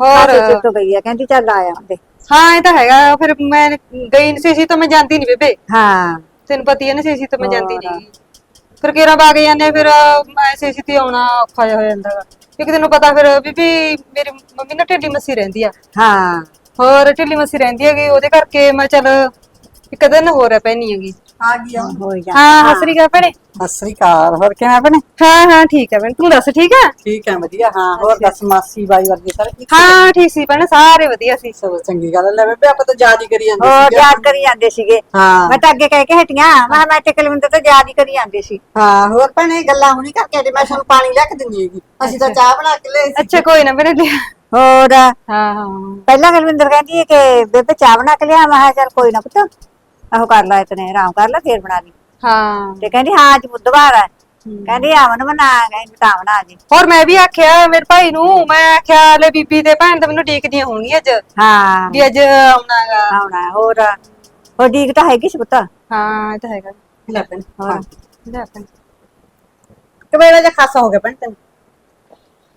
ਹੋਰ। ਹੋਰ ਤੋਂ ਗਈ ਆ ਕਹਿੰਦੀ ਚੱਲ ਆਇਆ ਹੁੰਦੇ ਹਾਂ ਇਹ ਤਾਂ ਹੈਗਾ ਫਿਰ ਮੈਂ ਗਈ ਨਹੀਂ ਸੀ ਸੀ ਤਾਂ ਮੈਂ ਜਾਂਦੀ ਨਹੀਂ ਬੇਬੇ। ਹਾਂ। ਤੈਨੂੰ ਪਤੀ ਹੈ ਨਾ ਸੀ ਸੀ ਤਾਂ ਮੈਂ ਜਾਂਦੀ। ਨਹੀਂ ਫਿਰ ਕਿਹੜਾ ਬਾਗ ਜਾਂਦੇ ਫਿਰ ਮੈਂ ਸੀ ਸੀ ਤੇ ਆਉਣਾ ਔਖਾ ਜਿਹਾ ਹੋ ਜਾਂਦਾ ਗਾ। ਇੱਕ ਤੈਨੂੰ ਪਤਾ ਫਿਰ ਬੀਬੀ ਮੇਰੀ ਮੰਮੀ ਨਾ ਢਿੱਲੀ ਮੱਸੀ ਰਹਿੰਦੀ ਆ। ਹਾਂ। ਹੋਰ ਢਿੱਲੀ ਮੱਸੀ ਰਹਿੰਦੀ ਹੈਗੀ ਉਹਦੇ ਕਰਕੇ ਮੈਂ ਚੱਲ ਇੱਕ ਦਿਨ ਹੋਰ ਹੈ ਪੈਣੀ ਹੈਗੀ। ਆ ਗਿਆ ਹੋ ਜਾ ਹਾਂ ਹਸਰੀ ਕਾ ਭੈਣੇ। ਸਤਿ ਸ੍ਰੀ ਅਕਾਲ ਹੋਰ ਕਿਵੇਂ ਬਣੇ ਹਾਂ ਹਾਂ ਠੀਕ ਹੈ ਭੈਣ ਤੂੰ ਦੱਸ ਠੀਕ ਆ? ਠੀਕ ਹੈ ਵਧੀਆ ਹਾਂ ਹੋਰ ਦੱਸ ਮਾਸੀ ਬਾਈ ਵਰਗੇ ਸਾਰੇ ਠੀਕ ਹਾਂ ਠੀਕ ਸੀ ਭੈਣੇ ਸਾਰੇ ਵਧੀਆ ਸੀ। ਸਭ ਚੰਗੀ ਗੱਲ ਹੈ ਲੈ ਬੇਬੇ ਆਪਾਂ ਤਾਂ ਯਾਦ ਹੀ ਕਰੀ ਜਾਂਦੇ ਹੋਰ। ਯਾਦ ਕਰੀ ਜਾਂਦੇ ਸੀਗੇ। ਹਾਂ। ਮੈਂ ਤਾਂ ਅੱਗੇ ਕਹਿ ਕੇ ਹਟੀਆਂ ਮੈਂ ਮੈਂ ਤੇ ਕੁਲਵਿੰਦਰ ਤਾਂ ਯਾਦ ਹੀ ਕਰੀ ਜਾਂਦੇ ਸੀ। ਹਾਂ ਹੋਰ ਭੈਣੇ ਗੱਲਾਂ ਹੁਣੀ ਕਰਕੇ ਤੇ ਮੈਂ ਤੁਹਾਨੂੰ ਪਾਣੀ ਲੈ ਕੇ ਦਿੰਦੀ ਹੈਗੀ। ਅਸੀਂ ਤਾਂ ਚਾਹ ਬਣਾ ਕੇ ਸੀ ਅੱਛਾ ਕੋਈ ਨਾ ਭੈਣੇ। ਹੋਰ? ਹਾਂ। ਹਾਂ। ਪਹਿਲਾਂ ਕੁਲਵਿੰਦਰ ਕਹਿੰਦੀ ਹੈ ਕਿ ਬੇਬੇ ਚਾਹ ਬਣਾ ਕੇ ਲਿਆ ਮੈਂ ਕਿਹਾ ਚੱਲ ਕੋਈ ਨਾ ਪੁੱਤ। ਆਹੋ ਕਰ ਲੈ ਇਤਨੇ ਆਰਾਮ ਕਰ ਲੈ ਫੇਰ ਬਣਾ ਲਈ। ਹਾਂ। ਤੇ ਕਹਿੰਦੀ ਹਾਂ ਅੱਜ ਬੁੱਧਵਾਰ ਹੈ। ਕਹਿੰਦੀ ਆਵਨ ਬਣਾ ਕਹਿੰਦੀ ਤਾਂ ਬਣਾ ਜੀ। ਹੋਰ ਮੈਂ ਵੀ ਆਖਿਆ ਮੇਰੇ ਭਾਈ ਨੂੰ ਮੈਂ ਆਖਿਆ ਲੈ ਬੀਬੀ ਤੇ ਭੈਣ ਤਾਂ ਮੈਨੂੰ ਡੀਕਦੀਆਂ ਹੋਣਗੀਆਂ ਅੱਜ। ਹਾਂ। ਵੀ ਅੱਜ ਆਉਣਾਗਾ। ਆਉਣਾ ਹੋਰ ਹੋਰ ਠੀਕ ਤਾਂ ਹੈਗੀ ਸੀ ਪੁੱਤ। ਹਾਂ ਇਹ ਤਾਂ ਹੈਗਾ। ਲੈ ਭੈਣੇ ਹਾਂ। ਲੈ ਭੈਣੇ। ਕਵੇਲਾ ਜਿਹਾ ਖਾਸਾ ਹੋ ਗਿਆ ਭੈਣੇ ਤੈਨੂੰ।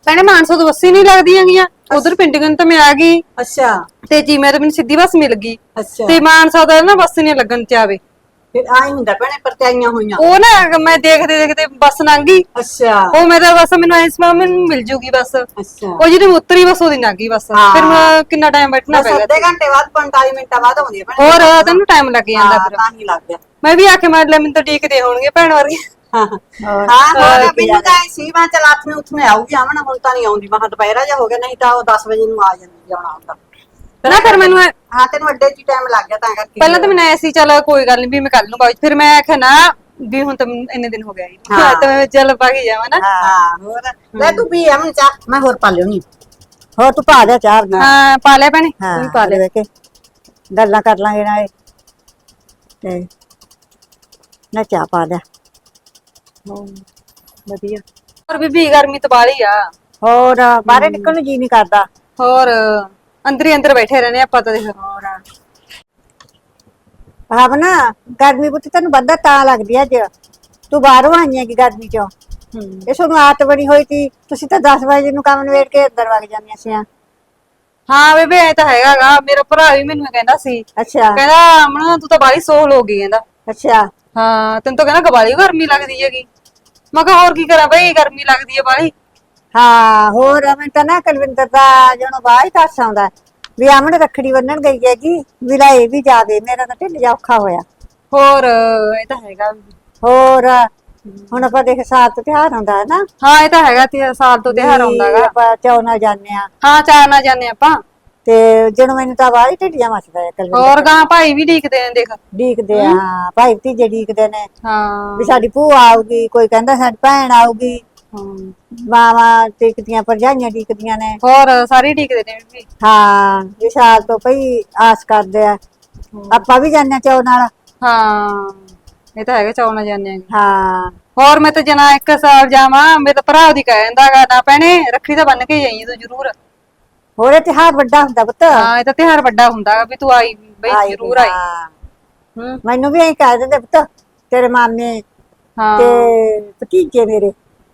ਭੈਣੇ ਮਾਨਸਾ ਤੋਂ ਬੱਸੀ ਨਹੀਂ ਲੱਗਦੀਆਂ ਗੀਆਂ। ਉਧਰ ਪਿੰਡਗਨ ਤਾਂ ਮੈਂ ਆ ਗਈ। ਅੱਛਾ। ਤੇ ਜੀ ਮੈਂ ਤਾਂ ਮੈਨੂੰ ਸਿੱਧੀ ਬੱਸ ਮਿਲ ਗਈ। ਅੱਛਾ। ਤੇ ਮਾਨਸਾ ਦਾ ਨਾ ਬੱਸ ਨਹੀਂ ਲੱਗਣ ਚ ਆਵੇ। ਫਿਰ ਆਈ ਹੁੰਦਾ ਭੈਣੇ ਪਰਤਿਆਈਆਂ ਹੋਈਆਂ। ਉਹ ਨਾ ਮੈਂ ਦੇਖਦੇ ਦੇਖਦੇ ਬੱਸ ਲੰਘ ਅੱਛਾ। ਉਹ ਮੈਂ ਤਾਂ ਬਸ ਮੈਨੂੰ ਐਸ ਮੈਨੂੰ ਮਿਲ ਜੂਗੀ ਬੱਸ। ਅੱਛਾ। ਉਹ ਜਿਹੜੀ ਉਤਰੀ ਬੱਸ ਉਹਦੀ ਲੰਘ ਗਈ ਬੱਸ। ਹਾਂ। ਫਿਰ ਮੈਂ ਕਿੰਨਾ ਟਾਈਮ ਬੈਠਣਾ ਬਸ ਪੈਗਾ ਅੱਧੇ ਘੰਟੇ ਬਾਅਦ 45 ਮਿੰਟਾਂ ਬਾਅਦ ਆਉਂਦੀ ਹੈ ਭੈਣੇ। ਹੋਰ ਤੈਨੂੰ ਟਾਈਮ ਲੱਗ ਜਾਂਦਾ ਹਾਂ ਫਿਰ। ਤਾਂ ਹੀ ਲੱਗ ਗਿਆ ਮੈਂ ਵੀ ਆਖੇ ਮੈਂ ਲੈ ਮੈਨੂੰ ਤਾਂ ਡੀਕਦੇ ਹੋਣਗੇ ਭੈਣ ਵਰਗੇ ਹਾਂ ਹੋਰ ਮੈਨੂੰ ਤਾਂ ਐਂ ਸੀ ਮੈਂ ਚਲ ਨੂੰ ਉੱਠਨੇ ਆਊਗੀ ਆਵਣ ਹੁਣ ਤਾਂ ਨਹੀਂ ਆਉਂਦੀ ਮੈਂ ਕਿਹਾ ਦੁਪਹਿਰਾ ਜਾ ਹੋ ਗਿਆ ਨਹੀਂ ਤਾਂ ਉਹ 10 ਵਜੇ ਨੂੰ ਆ ਜਾਂਦੀ ਆਉਣਾ ਹੁੰਦਾ। ਨਾ ਫਿਰ ਮੈਨੂੰ ਐ- ਹਾਂ ਤੈਨੂੰ ਅੱਡੇ 'ਚ ਹੀ ਟਾਈਮ ਲੱਗ ਗਿਆ ਤਾਂ ਕਰਕੇ ਪਹਿਲਾਂ ਤਾਂ ਮੈਨੂੰ ਐ ਸੀ ਚੱਲ ਕੋਈ ਗੱਲ ਨਹੀਂ ਵੀ ਮੈਂ ਕਰ ਲੂੰ ਬਾਅਦ 'ਚ। ਫਿਰ ਮੈਂ ਆਖਿਆ ਨਾ ਵੀ ਹੁਣ ਤਾਂ ਇੰਨੇ ਦਿਨ ਹੋ ਗਏ ਹਾਂ। ਤਾਂ ਚੱਲ ਬਾਗੀ ਜਾਵਾਂ ਨਾ। ਹਾਂ ਹੋਰ ਲੈ ਤੂੰ ਵੀ ਅਮਨ ਚਾਹ ਮੈਂ ਹੋਰ ਪਾ ਲਿਉਣੀ। ਹੋਰ ਤੂੰ ਪਾ ਲਿਆ ਚਾਹ ਬਣਾ ਹਾਂ ਪਾ ਲਿਆ ਭੈਣੇ ਤੂੰ ਵੀ ਪਾ ਲਿਆ। ਕੇ ਗੱਲਾਂ ਕਰ ਲਾਂਗੇ ਨਾਲੇ ਤੇ ਨਾ ਚਾਹ ਪਾ ਲਿਆ। ਹਾਂ, ਵਧੀਆ। ਹੋਰ ਬੀਬੀ ਗਰਮੀ ਤਾਂ ਬਾਹਲੀ ਆ। ਹੋਰ ਬਾਹਰੇ ਨਿਕਲਣ ਨੂੰ ਜੀ ਨਹੀਂ ਕਰਦਾ। ਹੋਰ ਅੰਦਰ ਹੀ ਅੰਦਰ ਬੈਠੇ ਰਹਿੰਦੇ ਆਪਾਂ ਤਾਂ। ਦੇਖ ਹੋਰ। ਆਪ ਨਾ ਗਰਮੀ ਪੁੱਤ ਤੈਨੂੰ ਵੱਧਾ ਤਾਂ ਲੱਗਦੀ ਅੱਜ। ਤੂੰ ਬਾਹਰੋਂ ਆਈ ਹੈ ਕਿ ਗਰਮੀ ਚੋਂ। ਇਹ ਤੁਹਾਨੂੰ ਆਦਤ ਬਣੀ ਹੋਈ ਸੀ। ਤੁਸੀਂ ਤਾਂ 10 ਵਜੇ ਨੂੰ ਕੰਮ ਨਵੇੜ ਕੇ ਅੰਦਰ ਵਗ ਜਾਂਦੀਆਂ ਸੀ ਹਾਂ। ਬੇਬੇ ਐ ਤਾਂ ਹੈਗਾਗਾ ਮੇਰਾ ਭਰਾ ਵੀ ਮੈਨੂੰ ਕਹਿੰਦਾ ਸੀ। ਅੱਛਾ। ਕਹਿੰਦਾ ਅਮਨ ਤੂੰ ਤਾਂ ਬਾਹਲੀ ਸੋਹਲ ਹੋ ਗਈ ਕਹਿੰਦਾ। ਅੱਛਾ। ਹਾਂ ਤੈਨੂੰ ਤਾਂ ਕਹਿੰਦਾ ਗਵਾਲੀ ਗਰਮੀ ਲੱਗਦੀ ਹੈਗੀ। ਮੈਂ ਕਿਹਾ ਹੋਰ ਕੀ ਕਰਾਂ ਬਈ ਗਰਮੀ ਲੱਗਦੀ ਹੈ ਬਾਹਲੀ ਹਾਂ ਹੋਰ ਮੈਂ ਤਾਂ ਨਾ ਕੁਲਵਿੰਦਰ ਦਾ ਜਦੋਂ ਬਾਹਰ ਤਰਸ ਆਉਂਦਾ। ਵੀ ਆਮਣ ਰੱਖੜੀ ਬੰਨਣ ਗਈ ਹੈਗੀ ਵੀ ਲੈ ਇਹ ਵੀ ਜਾਵੇ ਮੇਰਾ ਤਾਂ ਢਿੱਡ ਜਾ ਔਖਾ ਹੋਇਆ। ਹੋਰ ਇਹ ਤਾਂ ਹੈਗਾ। ਹੋਰ ਹੁਣ ਆਪਾਂ ਦੇਖ ਸਾਲ ਤੋਂ ਤਿਉਹਾਰ ਆਉਂਦਾ ਹੈ ਨਾ। ਹਾਂ ਇਹ ਤਾਂ ਹੈਗਾ ਤੇ ਸਾਲ ਤੋਂ ਤਿਉਹਾਰ ਆਉਂਦਾਗਾ ਆਪਾਂ ਚੌਨਾ ਜਾਂਦੇ ਆ ਹਾਂ ਚਾਰ ਨਾ ਜਾਂਦੇ ਆਪਾਂ। ਤੇ ਜਦੋਂ ਮੈਨੂੰ ਤਾਂ ਬਾਹਰ ਹੀ ਢਿੱਡ ਜਾ ਮੱਚਦਾ ਹੈ ਕੁਲਵਿੰਦਰ। ਹੋਰ ਗਾਂ ਭਾਈ ਵੀ ਢੀਕਦੇ ਨੇ ਦੇਖ। ਡੀਕਦੇ ਆ ਹਾਂ। ਭਾਈ ਭਤੀਜੇ ਡੀਕਦੇ ਨੇ। ਹਾਂ। ਵੀ ਸਾਡੀ ਭੂਆ ਆਊਗੀ ਕੋਈ ਕਹਿੰਦਾ ਸਾਡੀ ਭੈਣ ਆਊਗੀ। ਹਾਂ। ਮਾਵਾਂ ਟਿਕਦੀਆਂ ਭਰਜਾਈਆਂ ਟਿਕਦੀਆਂ ਨੇ। ਹੋਰ ਸਾਰੇ ਢੀਕਦੇ ਨੇ ਬੀਬੀ ਹਾਂ ਇਹ ਸਾਲ ਤੋਂ ਭਈ ਆਸ ਕਰਦੇ ਆ। ਆਪਾਂ ਵੀ ਜਾਂਦੇ ਚੌ ਨਾਲ। ਹਾਂ ਇਹ ਤਾਂ ਹੈਗਾ ਚੌਲ ਨਾ ਜਾਂਦੇ ਆਂਗੇ ਹਾਂ। ਹੋਰ ਮੈਂ ਤਾਂ ਜਨਾ ਇੱਕ ਸਾਲ ਜਾਵਾਂ ਮੇਰੇ ਤਾਂ ਭਰਾ ਦੀ ਕਹਿੰਦਾਗਾ ਨਾ ਭੈਣੇ ਰੱਖੜੀ ਤਾਂ ਬੰਨ ਕੇ ਜਾਈਂ ਤੂੰ ਜ਼ਰੂਰ। ਹੋਰ ਇਹ ਤਿਉਹਾਰ ਵੱਡਾ ਹੁੰਦਾ ਪੁੱਤ। ਹਾਂ ਇਹ ਤਾਂ ਤਿਉਹਾਰ ਵੱਡਾ ਹੁੰਦਾਗਾ ਵੀ ਤੂੰ ਆਈ ਬਈ ਜ਼ਰੂਰ ਆਈ। ਹਾਂ। ਹੂੰ। ਮੈਨੂੰ ਵੀ ਐਂ ਕਹਿ ਦਿੰਦੇ ਪੁੱਤ ਤੇਰੇ ਮਾਮੇ ਹਾਂ। ਤੇ ਭਤੀਜੇ ਮੇਰੇ।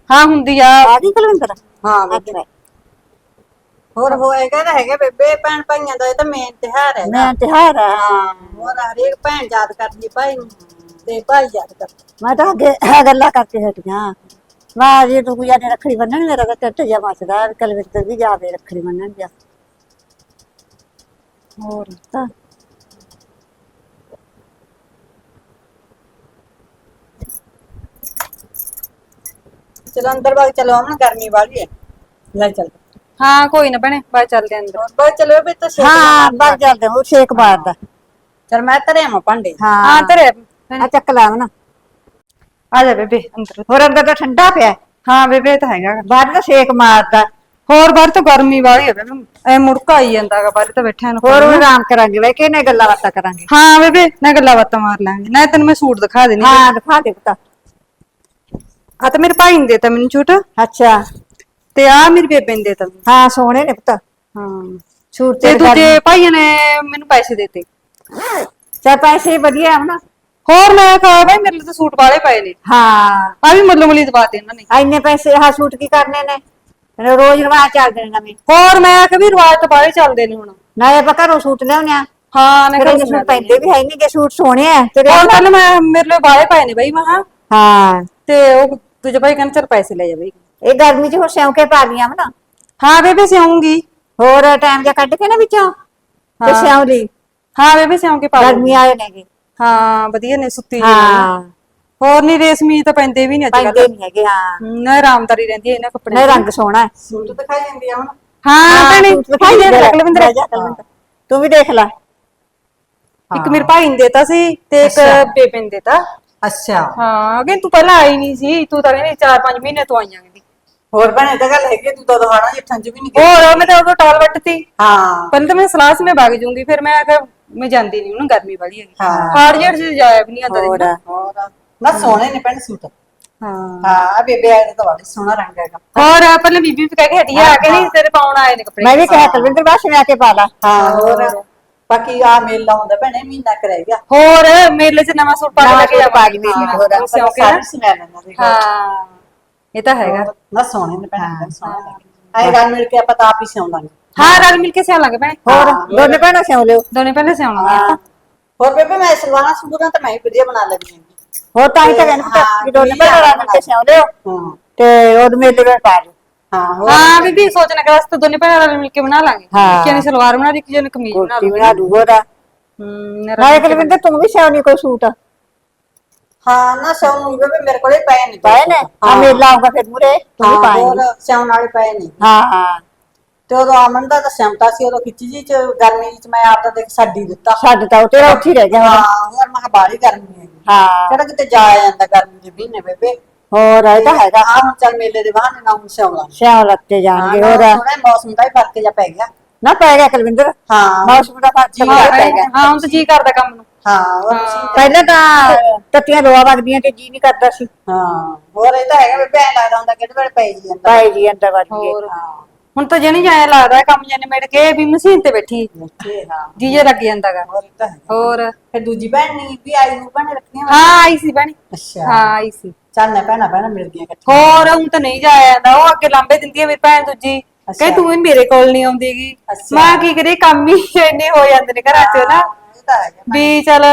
ਹਾਂ ਹੁੰਦੀ ਆ। ਆ ਗਈ ਕੁਲਵਿੰਦਰ? ਹਾਂ ਅੱਛਾ ਹੋਰ ਹੋਏਗਾ ਤਾਂ ਹੈਗਾ ਬੇਬੇ ਭੈਣ ਭਾਈਆਂ ਦਾ ਇਹ ਤਾਂ ਮੇਨ ਤਿਉਹਾਰ ਹੈ ਮੈਂ ਤਿਉਹਾਰ ਆ ਹਾਂ ਹੋਰ ਹਰੇਕ ਭੈਣ ਯਾਦ ਕਰਦੀ ਭਾਈ ਨੂੰ ਤੇ ਭਾਈ ਯਾਦ ਕਰਦਾ ਮੈਂ ਤਾਂ ਅੱਗੇ ਇਹ ਗੱਲਾਂ ਕਰਕੇ ਹਟੀਆਂ ਮੈਂ ਜੀ ਤੂੰ ਨੇ ਰੱਖੜੀ ਬੰਨਣ ਮੇਰਾ ਤਾਂ ਢਿੱਡ ਜਾ ਮੱਚਦਾ ਕੁਲਵਿੰਦਰ ਵੀ ਜਾਵੇ ਰੱਖੜੀ ਬੰਨਣ ਜਾ ਹੋਰ ਤਾਂ। ਚਲੋ ਅੰਦਰ ਬਾਗ ਚਲੋ ਅਮਨ ਗਰਮੀ ਵਾਲੀ ਹੈ। ਲੈ ਚੱਲ। ਹਾਂ ਕੋਈ ਨਾ ਭੈਣੇ ਬਾਅਦ ਚੱਲਦੇ ਆਂ ਅੰਦਰ ਬਾਗ ਚਲੋ ਬੇ ਤਾਂ ਛੇਕ ਹਾਂ ਬਗ ਚੱਲਦੇ ਉਹ ਛੇਕ ਮਾਰਦਾ। ਚਲ ਮੈਂ ਧਰੇ ਆਵਾਂ ਭਾਂਡੇ। ਹਾਂ। ਹਾਂ ਤੇਰੇ ਆ ਚੱਕ ਲਾ ਨਾ ਆ ਜਾ ਬੇਬੇ ਅੰਦਰ। ਹੋਰ ਅੰਦਰ ਤਾਂ ਠੰਡਾ ਪਿਆ ਹਾਂ। ਬੇਬੇ ਇਹ ਤਾਂ ਹੈਗਾ। ਬਾਹਰ ਤਾਂ ਛੇਕ ਮਾਰਦਾ। ਹੋਰ ਬਾਹਰ ਤਾਂ ਗਰਮੀ ਵਾਲੀ ਹੈ ਬੇਬੇ। ਐ ਮੁੜਕਾ ਆਈ ਜਾਂਦਾਗਾ ਬਾਹਰ ਤਾਂ ਬੈਠਿਆਂ ਨੂੰ ਹੋਰ ਆਰਾਮ ਕਰਾਂਗੇ ਵੇ ਕਿਹਨੇ ਗੱਲਾਂ ਬਾਤਾਂ ਕਰਾਂਗੇ? ਹਾਂ ਬੇਬੇ ਨਾ ਗੱਲਾਂ ਬਾਤਾਂ ਮਾਰ ਲਾਂਗੇ। ਨਾ ਤੈਨੂੰ ਮੈਂ ਸੂਟ ਦਿਖਾ ਦੇਣੀ ਹਾਂ ਦਿਖਾ ਦੇ ਪੁੱਤ। ਆ ਤਾਂ ਮੇਰੇ ਭਾਈ ਨੇ ਦੇਤਾ ਮੈਨੂੰ ਛੂਟ ਅੱਛਾ। ਤੇ ਆ ਮੇਰੀ ਬੇਬੇ ਨੇ ਦੇਤਾ ਮੈਨੂੰ। ਹਾਂ ਸੋਹਣੇ ਨੇ ਪੁੱਤ। ਹਾਂ। ਸੂਟ ਤੇ ਤੇ ਦੂਜੇ ਭਾਈਆਂ ਨੇ ਮੈਨੂੰ ਪੈਸੇ ਦੇਤੇ ਚਾ ਪੈਸੇ ਵਧੀਆ ਹਨਾ ਹੋਰ ਮੈਂ ਕਹਾ ਭਾਈ ਮੇਰੇ ਲਈ ਤਾਂ ਸੂਟ ਵਾਲੇ ਪਏ ਨੇ। ਹਾਂ। ਆ ਵੀ ਮੱਲੋ ਮਲੀ ਦਵਾਤੇ ਇਹਨਾਂ ਨੇ। ਇੰਨੇ ਪੈਸੇ ਆਹ ਸੂਟ ਕੀ ਕਰਨੇ ਨੇ? ਰੋਜ਼ ਰਵਾਜ ਚੱਲਦੇ ਨੇ ਨਵੇਂ। ਹੋਰ ਮੈਂ ਕਿ ਵੀ ਰਿਵਾਜ ਤਾਂ ਬਾਹਲੇ ਚੱਲਦੇ ਨੇ ਹੁਣ। ਨਾਲੇ ਆਪਾਂ ਘਰੋਂ ਸੂਟ ਲਿਆਉਂਦੇ ਆ। ਹਾਂ ਮੈਂ ਕਿਹਾ ਸੂਟ ਪੈਂਦੇ ਵੀ ਹੈ ਨਹੀਂ ਕਿ ਸੂਟ ਸੋਹਣੇ ਆ ਤੇਰੇ ਹੋਰ ਕੱਲ ਮੈਂ ਮੇਰੇ ਲਈ ਵਾਲੇ ਪਏ ਨੇ ਬਈ ਮੈਂ ਹਾਂ। ਤੇ ਉਹ ਦੂਜੇ ਭਾਈ ਕਹਿੰਦੇ ਚਲ ਪੈਸੇ ਲੈ ਜਾ ਬਈ। ਇਹ ਗਰਮੀ ਚ ਹੋ ਸਿਉਂਕੇ ਪਾ ਲੀਆਂ ਹਨਾ ਹਾਂ ਬੇਬੇ ਸਿਆਉਂਗੀ ਹੋਰ ਟਾਈਮ ਜਿਹਾ ਕੱਢ ਕੇ ਨਾ ਵਿੱਚੋਂ ਤੇ ਸਿਉਂ ਲਈ। ਹਾਂ ਬੇਬੇ ਸਿਆਉਂ ਕੇ ਪਾ। ਗਰਮੀ ਆਏ ਨੇਗੇ। ਹਾਂ ਵਧੀਆ ਨੇ ਸੁੱਤੀ ਨੇ। ਹਾਂ। ਹੋਰ ਨਹੀਂ ਰੇਸ਼ਮੀ ਤਾਂ ਪੈਂਦੇ ਵੀ ਨਹੀਂ ਅੱਜ ਪੈਂਦੇ ਕੱਲ ਨਹੀਂ ਹੈਗੇ ਹਾਂ। ਨਾ ਆਰਾਮਦਾਰੀ ਰਹਿੰਦੀ ਹੈ ਇਹਨਾਂ ਕੱਪੜਿਆਂ ਨਹੀਂ। ਰੰਗ ਸੋਹਣਾ ਹੈ। ਸੂਟ ਦਿਖਾਈ ਜਾਂਦੀ ਆ ਹੁਣ। ਹਾਂ ਭੈਣੇ ਦਿਖਾਈ ਦੇ ਲੈ ਜਾ ਕੁਲਵਿੰਦਰ। ਤੂੰ ਵੀ ਦੇਖ ਲੈ। ਇੱਕ ਮੇਰੇ ਭਾਈ ਨੇ ਦੇਤਾ ਸੀ ਤੇ ਇੱਕ ਬੇਬੇ ਨੇ ਦੇਤਾ। ਅੱਛਾ। ਹਾਂ ਅਗੇ ਤੂੰ ਪਹਿਲਾਂ ਆਈ ਨਹੀਂ ਸੀ ਤੂੰ ਤਾਂ ਕਹਿੰਦੀ 4-5 ਮਹੀਨੇ ਤੋਂ ਆਈਆਂ ਕਹਿੰਦੀ ਹੋਰ ਭੈਣੇ ਤਾਂ ਗੱਲ ਹੈਗੀ ਤੂੰ ਤਾਂ ਦਹਾਣਾ ਜਿੱਠਾਂ ਚ ਵੀ ਨਹੀਂ ਗਈ ਹੋਰ ਮੈਂ ਤਾਂ ਉਦੋਂ ਟਾਲ ਵੱਟਤੀ। ਹਾਂ। ਪਹਿਲਾਂ ਤਾਂ ਮੈਂ ਸਲਾਹ ਸੀ ਮੈਂ ਵਗ ਜੂੰਗੀ ਫਿਰ ਮੈਂ ਆਖਿਆ ਮੈਂ ਜਾਂਦੀ ਨਹੀਂ ਉਹਨੂੰ ਗਰਮੀ ਵਾਲੀ ਹੈਗੀ। ਹਾਂ। ਹਾਰ ਜੇੜ ਚ ਜਾਇਆ ਵੀ ਨਹੀਂ ਆਂਦਾ ਹੋਰ। ਹੋਰ। ਨਾ ਸੋਹਣੇ ਨੇ ਭੈਣ ਸੂਟ। ਹਾਂ। ਹਾਂ ਆ ਬੇਬੇ ਆਏ ਤਾਂ ਬੜਾ ਸੋਹਣਾ ਰੰਗ ਹੈਗਾ। ਹੋਰ ਪਹਿਲਾਂ ਬੀਬੀ ਵੀ ਕਹਿ ਕੇ ਹਟੀ ਆ ਕਹਿੰਦੀ ਤੇਰੇ ਪਾਉਣ ਆਏ ਨੇ ਕੱਪੜੇ। ਮੈਂ ਵੀ ਕਿਹਾ ਕੁਲਵਿੰਦਰ ਬਾਸ਼ ਮੈਂ ਆ ਕੇ ਪਾ ਲਾ। ਹਾਂ ਹੋਰ। ਬਾਕੀ ਆ ਮੇਲਾ ਹੁੰਦਾ ਭੈਣੇ ਮਹੀਨਾ ਕੁ ਰਹਿ ਗਿਆ। ਹੋਰ ਮੇਲੇ 'ਚ ਨਵਾਂ ਸੂਟ ਪਾ ਕੇ ਲੈ ਕੇ ਸੂਟ ਪਾ ਕੇ ਮੇਲੇ 'ਚ, ਹੋਰ। ਹੋਰ ਸਿਉਂਕੇ ਸਾਰੇ ਨਾ। ਸਮੈ ਲੈਣਾ ਦੇ ਹਾਂ। ਇਹ ਤਾਂ ਹੈਗਾ। ਨਾ ਸੋਹਣੇ ਨੇ ਭੈਣੇ ਸੋਹਣੇ ਆਏ ਰਲ ਮਿਲ ਕੇ ਆਪਾਂ ਤਾਂ ਆਪ ਹੀ ਸਿਉਂ ਲਾਂਗੇ ਹਾਂ ਰਲ ਮਿਲ ਕੇ ਸਿਉਂ ਲਾਂਗੇ ਭੈਣੇ ਹੋਰ ਦੋਨੇ ਭੈਣਾਂ ਸਿਉਂ ਲਿਓ। ਦੋਨੇ ਪਹਿਲੇ ਆਪਾਂ। ਹੋਰ ਬੇਬੇ ਮੈਂ ਸਲਵਾਰਾਂ ਸੂਟਾਂ ਤਾਂ ਮੈਂ ਹੀ ਵਧੀਆ ਬਣਾ ਲੈਂਦੀ ਹੋਰ ਤਾਂ ਹੀ ਤਾਂ ਕਹਿੰਦੇ ਪੁੱਤ ਹਾਂ, ਵੀ ਦੋਨੇ ਭੈਣਾਂ ਰਲ ਮਿਲ ਕੇ ਸਿਉਂ ਲਿਓ। ਹਾਂ। ਤੇ ਉਹ ਮੇਲੇ ਵਿੱਚ ਪਾ ਲਿਓ ਹਾਂ ਹੋਰ? ਹਾਂ ਬੀਬੀ ਸੋਚਣਾ ਕਿ ਰਸਤੇ ਦੋਨੇ ਭੈਣਾਂ ਰਲ ਮਿਲ ਕੇ ਬਣਾ ਲਾਂਗੇ। ਹਾਂ। ਨੇ ਸਲਵਾਰ ਬਣਾ ਲਈ ਇੱਕ ਨੇ ਕਮੀਜ਼ ਬਣਾ ਲਈ। ਬਣਾ ਦੂ ਉਹਦਾ। ਹੂੰ ਨਾਲੇ ਕੁਲਵਿੰਦਰ ਤੂੰ ਵੀ ਸਿਉਂ ਨਹੀਂ ਕੋਈ ਸੂਟ? ਹਾਂ ਨਾ ਸਿਉਂ ਨੂੰ ਬੇਬੇ ਮੇਰੇ ਕੋਲੇ ਪਏ ਨੇ ਪਾਏ ਨੇ? ਆ ਮੇਲਾ ਆਊਗਾ ਫਿਰ ਮੂਰੇ ਤੂੰ ਵੀ ਹਾਂ ਪਾਏਂਗੀ। ਹੋਰ ਸਿਉਣ ਵਾਲੇ ਪਏ ਨੇ। ਹਾਂ ਹਾਂ। ਤੇ ਉਦੋਂ ਅਮਨ ਦਾ ਤਾਂ ਸਿਮਟਾ ਸੀ ਉਦੋਂ ਖਿੱਚੀ ਜੀ ਚ ਗਰਮੀ ਚ ਮੈਂ ਆਪ ਤਾਂ ਦੇਖ ਛੱਡ ਹੀ ਦਿੱਤਾ। ਛੱਡ ਤਾ ਉਹ ਤੇਰਾ ਉੱਥੇ ਹੀ ਰਹਿ ਗਿਆ ਹੁਣ। ਹਾਂ ਹੋਰ ਮੈਂ ਕਿਹਾ ਬਾਹਲੀ ਗਰਮੀ ਹੈ। ਹਾਂ। ਕਿਹੜਾ ਕਿਤੇ ਜਾਇਆ ਜਾਂਦਾ ਗਰਮੀ ਦੇ ਮਹੀਨੇ ਬੇਬੇ। ਹੋਰ ਇਹ ਤਾਂ ਹੈਗਾ। ਆ ਹੁਣ ਚੱਲ ਮੇਲੇ ਦੇ ਬਹਾਨੇ ਨਾਲ ਹੁਣ ਸਿਆਉਣਾ ਸਿਆਲ ਲੱਤੇ ਜਾਣਗੇ ਹੋਰ। ਥੋੜਾ ਮੌਸਮ ਦਾ ਹੀ ਫ਼ਰਕ ਜਿਹਾ ਪੈ ਗਿਆ। ਨਾ ਪੈ ਗਿਆ ਕੁਲਵਿੰਦਰ। ਹਾਂ। ਮੌਸਮ ਦਾ ਫ਼ਰਕ ਜੀ ਤਾਂ ਪੈ ਗਿਆ। ਹਾਂ ਹੁਣ ਤਾਂ ਜੀ ਕਰਦਾ ਕੰਮ ਨੂੰ। ਹਾਂ ਹੋਰ ਪਹਿਲਾਂ ਤਾਂ ਤੱਤੀਆਂ ਲੋਆ ਵਗਦੀਆਂ ਤੇ ਜੀ ਨਹੀਂ ਕਰਦਾ ਸੀ। ਹਾਂ ਹੋਰ ਇਹ ਤਾਂ ਹੈਗਾ ਬੇਬੇ ਐ ਲੱਗਦਾ ਹੁੰਦਾ ਕਿਹੜੇ ਵੇਲੇ ਪੈ ਜੀ ਜਾਂਦਾ। ਭਾਈ ਜੀ ਅੰਦਰ ਵੜ ਗਏ ਹੋਰ ਹੁਣ ਤਾਂ ਜਣੀ ਜਾਇਆ ਲੱਗਦਾ ਕੰਮ ਜਨੇ ਮਿਲ ਕੇ ਵੀ ਮਸ਼ੀਨ ਤੇ ਬੈਠੀ। ਇੱਥੇ ਹਾਂ। ਜੀਜੇ ਲੱਗ ਜਾਂਦਾਗਾ। ਹੋਰ ਇਹ ਤਾਂ ਹੈਗਾ ਹੋਰ? ਫਿਰ ਦੂਜੀ ਭੈਣ ਨਹੀਂ ਵੀ ਆਈ ਨੂੰ ਭੈਣ ਰੱਖੀਆਂ ਹਾਂ ਆਈ ਸੀ ਬਣੀ ਅੱਛਾ। ਹਾਂ ਆਈ ਸੀ। ਚੱਲ ਨਾ ਭੈਣਾ ਭੈਣਾ ਮਿਲਦੀਆਂ ਇਕੱਠੀਆਂ। ਹੋਰ ਹੁਣ ਤਾਂ ਨਹੀਂ ਜਾਇਆ ਜਾਂਦਾ। ਉਹ ਅੱਗੇ ਲਾਂਬੇ ਦਿੰਦੀ ਆ ਮੇਰੀ ਭੈਣ ਦੂਜੀ। ਕਹੇ ਤੂੰ ਵੀ ਮੇਰੇ ਕੋਲ ਨਹੀਂ ਆਉਂਦੀਗੀ। ਅੱਛਾ। ਮੈਂ ਕੀ ਕਰੀ ਕੰਮ ਹੀ ਇੰਨੇ ਹੋ ਜਾਂਦੇ ਨੇ ਘਰਾਂ 'ਚ ਨਾ। ਇਹ ਤਾਂ ਹੈਗਾ ਵੀ ਚਲ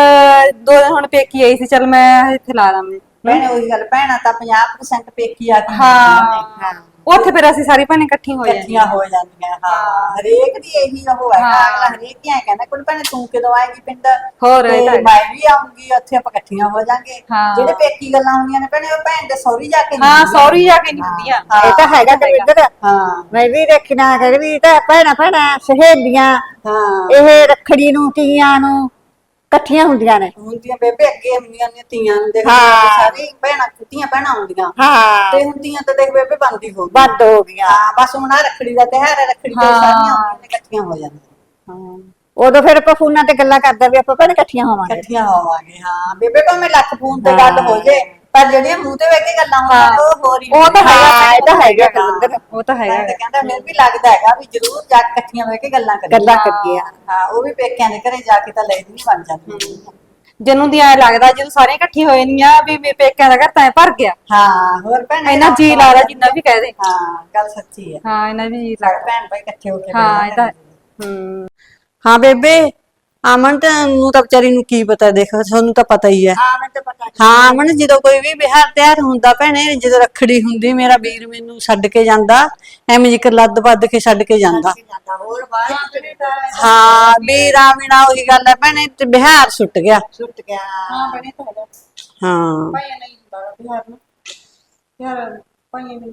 ਦੋ ਦਿਨ ਹੁਣ ਪੇਕੀ ਆਈ ਸੀ। ਚਲ ਮੈਂ ਇੱਥੇ ਲਾ ਦਾਂ ਭੈਣੇ ਉਹੀ ਗੱਲ ਭੈਣਾ ਤਾਂ 50% ਪੇਕੀ ਆ ਕੇ ਹਾਂ। ਉੱਥੇ ਫਿਰ ਅਸੀਂ ਸਾਰੀ ਭੈਣਾਂ ਇਕੱਠੀਆਂ ਹੋ ਜਾਂਦੀਆਂ। ਇਕੱਠੀਆਂ ਹੋ ਜਾਂਦੀਆਂ ਹਾਂ। ਹਰੇਕ ਦੀ ਇਹੀ ਉਹ ਹੈ। ਅਗਲਾ ਹਰੇਕ ਹੀ ਐ ਕਹਿੰਦਾ ਕੋਈ ਭੈਣੇ ਤੂੰ ਕਦੋਂ ਆਏਗੀ ਪਿੰਡ? ਹੋਰ ਇਹ ਤੇ ਤਾਂ ਹੈਗਾ। ਮੈਂ ਵੀ ਆਉਂਗੀ ਉੱਥੇ ਆਪਾਂ ਇਕੱਠੀਆਂ ਹੋ ਜਾਾਂਗੇ। ਹਾਂ। ਜਿਹੜੇ ਪੇਕੀ ਗੱਲਾਂ ਹੁੰਦੀਆਂ ਨੇ ਭੈਣੇ ਉਹ ਭੈਣ ਦੇ ਸੌਰੀ ਜਾ ਕੇ ਹਾਂ ਹੁੰਦੀਆਂ। ਸੌਰੀ ਜਾ ਕੇ ਨਹੀਂ ਹੁੰਦੀਆਂ। ਹਾਂ। ਇਹ ਤਾਂ ਹੈਗਾ ਕੁਲਵਿੰਦਰ ਹਾਂ। ਮੈਂ ਵੀ ਦੇਖਣਾ ਕਰ ਵੀ ਤਾਂ ਭੈਣਾਂ ਭੈਣਾਂ ਸਹੇਲੀਆਂ। ਹਾਂ। ਇਹ ਰੱਖੜੀ ਨੂੰ ਤੀਆਂ ਨੂੰ ਇਕੱਠੀਆਂ ਹੁੰਦੀਆਂ ਨੇ। ਹੁੰਦੀਆਂ ਬੇਬੇ ਅੱਗੇ ਹੁੰਦੀਆਂ ਨੇ ਧੀਆਂ ਨੂੰ ਦੇਖ ਹਾਂ। ਸਾਰੀ ਭੈਣਾਂ ਕੁੱਤੀਆਂ ਭੈਣਾਂ ਹੁੰਦੀਆਂ। ਹਾਂ। ਤੇ ਹੁੰਦੀਆਂ ਤਾਂ ਦੇਖ ਬੇਬੇ ਬੰਦੀ ਹੋ ਗਈ ਬੰਦ ਹੋ ਗਈਆਂ। ਹਾਂ ਬਸ ਹੁਣ ਆਹ ਰੱਖੜੀ ਦਾ ਤਿਉਹਾਰ ਹੈ ਰੱਖੜੀ ਤੇ ਹਾਂ। ਸਾਰੀਆਂ ਹੁੰਦੀਆਂ ਨੇ ਇਕੱਠੀਆਂ ਹੋ ਜਾਂਦੀਆਂ। ਹਾਂ। ਉਦੋਂ ਫਿਰ ਆਪਾਂ ਫੋਨਾਂ ਤੇ ਗੱਲਾਂ ਕਰਦੇ ਵੀ ਆਪਾਂ ਭੈਣ ਇਕੱਠੀਆਂ ਹੋਵਾਂਗੇ। ਇਕੱਠੀਆਂ ਹੋਵਾਂਗੇ ਹਾਂ। ਬੇਬੇ ਭਾਵੇਂ ਲੱਖ ਫੋਨ ਤੇ ਗੱਲ ਹੋ ਜੇ ਪਰ ਜਿਹੜੀਆਂ ਮੂੰਹ ਤੇ ਬਹਿ ਕੇ ਗੱਲਾਂ ਹੁੰਦੀਆਂ ਉਹ ਹੋਰ ਹੀ ਉਹ ਤਾਂ ਹੈਗਾ, ਹਾਂ, ਇਹ ਤਾਂ ਹੈਗਾ ਕੁਲਵਿੰਦਰ ਉਹ ਤਾਂ ਹੈਗਾ। ਮੈਂ ਤਾਂ ਕਹਿੰਦਾ ਫਿਰ ਵੀ ਲੱਗਦਾ ਹੈਗਾ ਵੀ ਜ਼ਰੂਰ ਜਾ ਕੇ ਇਕੱਠੀਆਂ ਬਹਿ ਕੇ ਗੱਲਾਂ ਕਰੀਏ। ਗੱਲਾਂ ਕਰੀਏ ਹਾਂ। ਉਹ ਵੀ ਪੇਕਿਆਂ ਦੇ ਘਰੇ ਜਾ ਕੇ ਤਾਂ ਲੈਦੀ ਨਹੀਂ ਬਣ ਜਾਂਦੀ ਜਨੂੰ ਦੀ ਐ ਲੱਗਦਾ ਜਦੋਂ ਸਾਰੇ ਇਕੱਠੇ ਹੋਏ ਨਹੀਂ ਆ ਵੀ ਮੇਰੇ ਪੇਕਿਆਂ ਦਾ ਘਰ ਤਾਂ ਐਂ ਭਰ ਗਿਆ। ਹਾਂ ਹੋਰ ਭੈਣ ਇੰਨਾ ਜੀ ਲੱਗਦਾ ਜਿੰਨਾ ਵੀ ਕਹਿ ਦੇ। ਹਾਂ ਗੱਲ ਸੱਚੀ ਹੈ। ਹਾਂ ਇਹਨਾਂ ਵੀ ਜੀ ਭੈਣ ਭਾਈ ਇਕੱਠੇ ਹੋ ਕੇ ਹਾਂ ਇਹ ਤਾਂ। ਹੂੰ। ਹਾਂ ਬੇਬੇ। ਅਮਨ ਤਾਂ ਨੂੰ ਤਾਂ ਵਿਚਾਰੀ ਨੂੰ ਕੀ ਪਤਾ ਦੇਖ ਤੁਹਾਨੂੰ ਤਾਂ ਪਤਾ ਹੀ ਹੈ। ਹਾਂ ਮੈਨੂੰ ਤਾਂ ਪਤਾ ਹਾਂ ਅਮਨ ਜਦੋਂ ਕੋਈ ਵੀ ਵਿਹਾਰ ਤਿਆਰ ਹੁੰਦਾ ਭੈਣੇ ਜਦੋਂ ਰੱਖੜੀ ਹੁੰਦੀ ਮੇਰਾ ਵੀਰ ਮੈਨੂੰ ਛੱਡ ਕੇ ਜਾਂਦਾ ਐਵੇਂ ਜਿਕਰ ਲੱਦ ਵੱਧ ਕੇ ਛੱਡ ਕੇ ਜਾਂਦਾ। ਜਾਂਦਾ ਹੋਰ ਬਾਹਰ ਹਾਂ ਵੀਰਾ ਮੀਣਾ ਉਹੀ ਗੱਲ ਹੈ ਭੈਣੇ ਤੇ ਬਿਹਾਰ ਸੁੱਟ ਗਿਆ। ਛੁੱਟ ਗਿਆ। ਹਾਂ ਭਾਈਆਂ ਨਹੀਂ ਹੁੰਦਾ ਬਿਹਾਰ ਨੂੰ। ਯਾਰ ਭਾਈਆਂ ਨਹੀਂ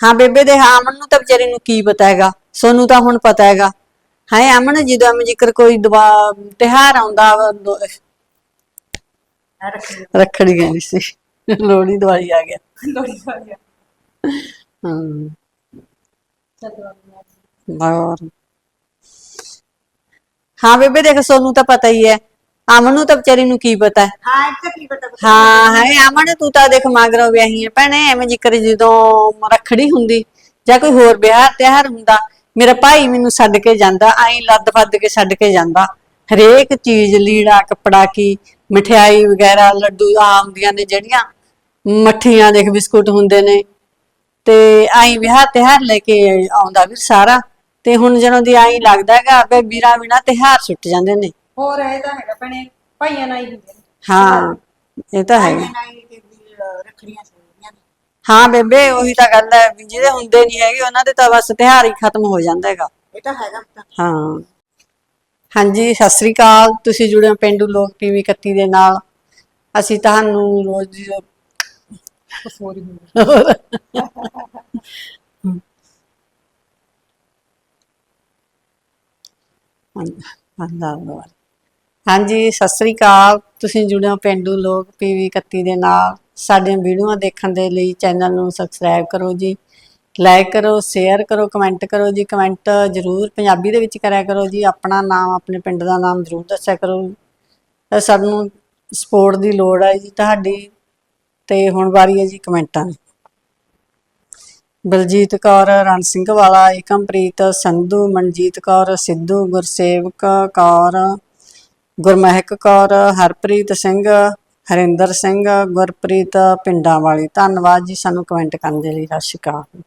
ਹਾਂ ਬੇਬੇ ਦੇ ਹਾਂ ਅਮਨ ਨੂੰ ਤਾਂ ਵਿਚਾਰੀ ਨੂੰ ਕੀ ਪਤਾ ਹੈਗਾ ਸੋਨੂੰ ਤਾਂ ਹੁਣ ਪਤਾ ਹੈਗਾ। ਹੈ ਅਮਨ ਜਦੋਂ ਐਵੇਂ ਜਿਕਰ ਕੋਈ ਦਵਾ ਤਿਹਾਰ ਆਉਂਦਾ ਵਾ, ਦੋ- ਰੱਖੜੀ ਕਹਿੰਦੀ ਸੀ। ਲੋਹੜੀ ਦਵਾਈ ਆ ਗਿਆ। ਲੋੜੀ ਵਾਲੀ ਹਾਂ। ਚੱਲ ਹੋਰ। ਹਾਂ ਬੇਬੇ ਦੇਖ ਸੋਨੂੰ ਤਾਂ ਪਤਾ ਹੀ ਹੈ। ਅਮਨ ਨੂੰ ਤਾਂ ਵਿਚਾਰੀ ਨੂੰ ਕੀ ਪਤਾ ਹੈ। ਹਾਂ ਇੱਥੇ ਕੀ ਪਤਾ ਹਾਂ ਹੈ ਅਮਨ ਤੂੰ ਤਾਂ ਦੇਖ ਮਗਰੋਂ ਵਿਆਹੀ ਹੈ। ਭੈਣੇ ਐਵੇਂ ਜਿਕਰ ਜਦੋਂ ਰੱਖੜੀ ਹੁੰਦੀ ਜਾਂ ਕੋਈ ਹੋਰ ਵਿਆਹ ਤਿਉਹਾਰ ਹੁੰਦਾ ਮੇਰਾ ਭਾਈ ਮੈਨੂੰ ਛੱਡ ਕੇ ਜਾਂਦਾ ਐਂ ਲੱਦ ਫੱਦ ਕੇ ਛੱਡ ਕੇ ਜਾਂਦਾ। ਹਰੇਕ ਚੀਜ਼ ਲੀੜਾ ਕੱਪੜਾ ਕੀ ਮਠਿਆਈ ਵਗੈਰਾ ਲੱਡੂ ਆਉਂਦੀਆਂ ਨੇ ਜਿਹੜੀਆਂ ਮੱਠੀਆਂ ਦੇਖ ਬਿਸਕੁਟ ਹੁੰਦੇ ਨੇ। ਤੇ ਐਂ ਵਿਆਹ ਤਿਉਹਾਰ ਲੈ ਕੇ ਆਉਂਦਾ ਵੀ ਸਾਰਾ। ਤੇ ਹੁਣ ਜਦੋਂ ਦੀ ਐਂ ਲੱਗਦਾ ਹੈਗਾ ਵੀ ਵੀਰਾ ਬਿਨਾ ਤਿਉਹਾਰ ਸੁੱਟ ਜਾਂਦੇ ਨੇ। ਹੋਰ ਇਹ ਤਾਂ ਹੈਗਾ ਭੈਣੇ ਭਾਈਆਂ ਨਾਲ ਹੀ ਹੁੰਦੇ ਨੇ। ਹਾਂ ਇਹ ਤਾਂ ਹੈਗਾ ਨਹੀਂ ਤੇ ਵੀ ਰੱਖੜੀਆਂ ਸੋਈਆਂ ਹਾਂ ਬੇਬੇ ਉਹੀ ਤਾਂ ਗੱਲ ਹੈ ਵੀ ਜਿਹਦੇ ਹੁੰਦੇ ਨਹੀਂ ਹੈਗੇ ਉਹਨਾਂ ਦੇ ਤਾਂ ਬਸ ਤਿਉਹਾਰ ਹੀ ਖਤਮ ਹੋ ਜਾਂਦਾ ਹੈਗਾ। ਇਹ ਤਾਂ ਹੈਗਾ। ਤਾਂ ਹਾਂ। ਹਾਂਜੀ ਸਤਿ ਸ੍ਰੀ ਅਕਾਲ। ਤੁਸੀਂ ਜੁੜੇ ਹੋ ਪਿੰਡੂ ਲੋਕ ਟੀਵੀ 31 ਦੇ ਨਾਲ। ਅਸੀਂ ਤੁਹਾਨੂੰ ਰੋਜ਼ ਦੀ ਜੋ- ਸੋਰੀ ਹੁੰਦੀ ਧੰਨਵਾਦ ਹਾਂਜੀ ਸਤਿ ਸ੍ਰੀ ਅਕਾਲ। ਤੁਸੀਂ ਜੁੜੇ ਹੋ ਪਿੰਡੂ ਲੋਕ ਪੀਵੀ 31 ਦੇ ਨਾਲ। ਸਾਡੀਆਂ ਵੀਡੀਓਆਂ ਦੇਖਣ ਦੇ ਲਈ ਚੈਨਲ ਨੂੰ ਸਬਸਕ੍ਰਾਈਬ ਕਰੋ ਜੀ ਲਾਈਕ ਕਰੋ ਸ਼ੇਅਰ ਕਰੋ ਕਮੈਂਟ ਕਰੋ ਜੀ ਕਮੈਂਟ ਜਰੂਰ ਪੰਜਾਬੀ ਦੇ ਵਿੱਚ ਕਰਿਆ ਕਰੋ ਜੀ, ਆਪਣਾ ਨਾਮ, ਆਪਣੇ ਪਿੰਡ ਦਾ ਨਾਮ ਜਰੂਰ ਦੱਸਿਆ ਕਰੋ। ਸਾਨੂੰ ਸਪੋਰਟ ਦੀ ਲੋੜ ਹੈ ਜੀ ਤੁਹਾਡੀ ਤੇ ਹੁਣ ਵਾਰੀ ਹੈ ਜੀ ਕਮੈਂਟਾਂ ਦੀ। ਬਲਜੀਤ ਕੌਰ, ਰਣ ਸਿੰਘ ਵਾਲਾ, ਏਕਮਪ੍ਰੀਤ, ਸੰਧੂ, ਮਨਜੀਤ ਕੌਰ, ਸਿੱਧੂ, ਗੁਰਸੇਵਕ ਕੌਰ, ਗੁਰਮਹਿਕ ਕੌਰ, ਹਰਪ੍ਰੀਤ ਸਿੰਘ ਹਰਿੰਦਰ ਸਿੰਘ, ਗੁਰਪ੍ਰੀਤ, ਪਿੰਡਾਂ ਵਾਲੀ। ਧੰਨਵਾਦ ਜੀ, ਸਾਨੂੰ ਕਮੈਂਟ ਕਰਨ ਦੇ ਲਈ। ਸਤਿ ਸ਼੍ਰੀ ਅਕਾਲ।